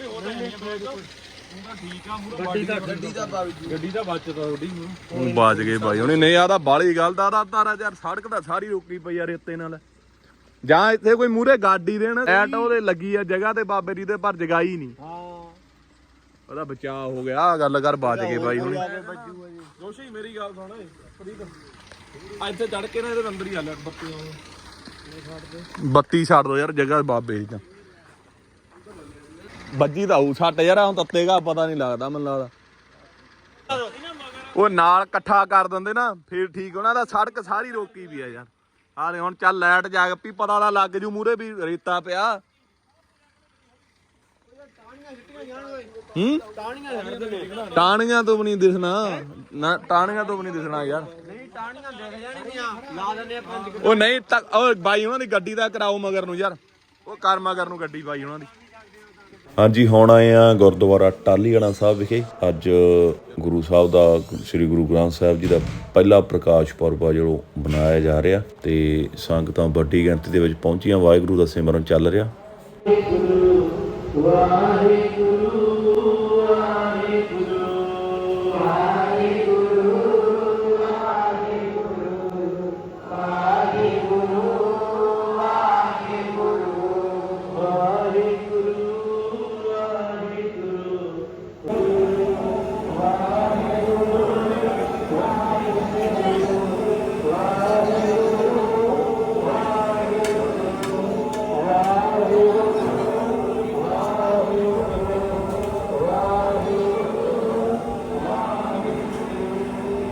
ਗੱਡੀ ਦਾ ਗੱਡੀ ਦਾ ਗੱਡੀ ਦਾ ਬਚਦਾ ਥੋੜੀ ਉਹ ਬਾਜ ਗਏ ਬਾਈ ਉਹਨੇ ਨਹੀਂ ਆਦਾ ਬਾਲੀ ਗੱਲ ਦਾ ਦਾ ਤਾਰਾ ਯਾਰ ਸੜਕ ਤਾਂ ਸਾਰੀ ਰੋਕੀ ਪਈ ਆ ਰੇਤੇ ਨਾਲ। ਜਾਂ ਇੱਥੇ ਕੋਈ ਮੂਰੇ ਗਾਡੀ ਦੇਣ ਐਟ ਉਹਦੇ ਲੱਗੀ ਆ ਜਗ੍ਹਾ ਤੇ ਬਾਬੇ ਦੀ ਤੇ ਪਰ ਜਗਾਈ ਨਹੀਂ। ਹਾਂ ਉਹਦਾ ਬਚਾਅ ਹੋ ਗਿਆ ਆਹ ਗੱਲ ਕਰ ਬਾਜ ਗਏ ਬਾਈ ਹੁਣ। ਰੋਸ਼ੀ ਮੇਰੀ ਗੱਲ ਸੁਣ ਆ ਇੱਥੇ ਚੜ ਕੇ ਨਾ ਇਹਦੇ ਅੰਦਰ ਹੀ ਆ ਲੈ ਬੱਤੀ ਆਉਂ ਬੱਤੀ ਛੱਡ ਦੋ ਯਾਰ ਜਗ੍ਹਾ ਬਾਬੇ ਦੀ ਤਾਂ। ਬੱਜੀ ਤਾਂ ਹੂ ਛੱਟ ਯਾਰ ਹੁਣ ਤੱਤੇਗਾ ਪਤਾ ਨਹੀਂ ਲੱਗਦਾ ਮੈਨੂੰ ਲੱਗਦਾ। ਉਹ ਨਾਲ ਇਕੱਠਾ ਕਰ ਦਿੰਦੇ ਨਾ ਫੇਰ ਠੀਕ ਉਹਨਾਂ ਦਾ ਸੜਕ ਸਾਰੀ ਰੋਕੀ ਵੀ ਆ ਯਾਰ। ਆਲੇ ਹੁਣ ਚੱਲ ਲਾਈਟ ਜਾਗ ਪਈ ਪਤਾ ਲੱਗ ਜੂ ਮੂਰੇ ਵੀ ਰੇਤਾ ਪਿਆ। ਹੂੰ? ਟਾਣੀਆਂ ਤੋਂ ਵੀ ਨਹੀਂ ਦਿਸਣਾ। ਨਾ ਟਾਣੀਆਂ ਤੋਂ ਵੀ ਨਹੀਂ ਦਿਸਣਾ ਯਾਰ। ਟਾਣੀਆਂ ਦੇਖ ਜਾਣਗੀਆਂ। ਲਾ ਦਿੰਦੇ ਆ ਪੰਜ ਉਹ ਨਹੀਂ ਤੱਕ ਉਹ ਬਾਈ ਉਹਨਾਂ ਦੀ ਗੱਡੀ ਦਾ ਕਰਾਓ ਮਗਰ ਨੂੰ ਯਾਰ। ਉਹ ਕਰ ਮਗਰ ਨੂੰ ਗੱਡੀ ਬਾਈ ਉਹਨਾਂ ਦੀ। ਹਾਂਜੀ ਹੁਣ ਆਏ ਆ ਗੁਰਦੁਆਰਾ ਟਾਲੀਆਣਾ ਸਾਹਿਬ ਵਿਖੇ। ਅੱਜ ਗੁਰੂ ਸਾਹਿਬ ਦਾ ਸ੍ਰੀ ਗੁਰੂ ਗ੍ਰੰਥ ਸਾਹਿਬ ਜੀ ਦਾ ਪਹਿਲਾ ਪ੍ਰਕਾਸ਼ ਪੁਰਬ ਆ ਜੋ ਮਨਾਇਆ ਜਾ ਰਿਹਾ। ਤੇ ਸੰਗਤਾਂ ਵੱਡੀ ਗਿਣਤੀ ਦੇ ਵਿੱਚ ਪਹੁੰਚੀਆਂ। ਵਾਹਿਗੁਰੂ ਦਾ ਸਿਮਰਨ ਚੱਲ ਰਿਹਾ। ਵਾਹਿਗੁਰੂ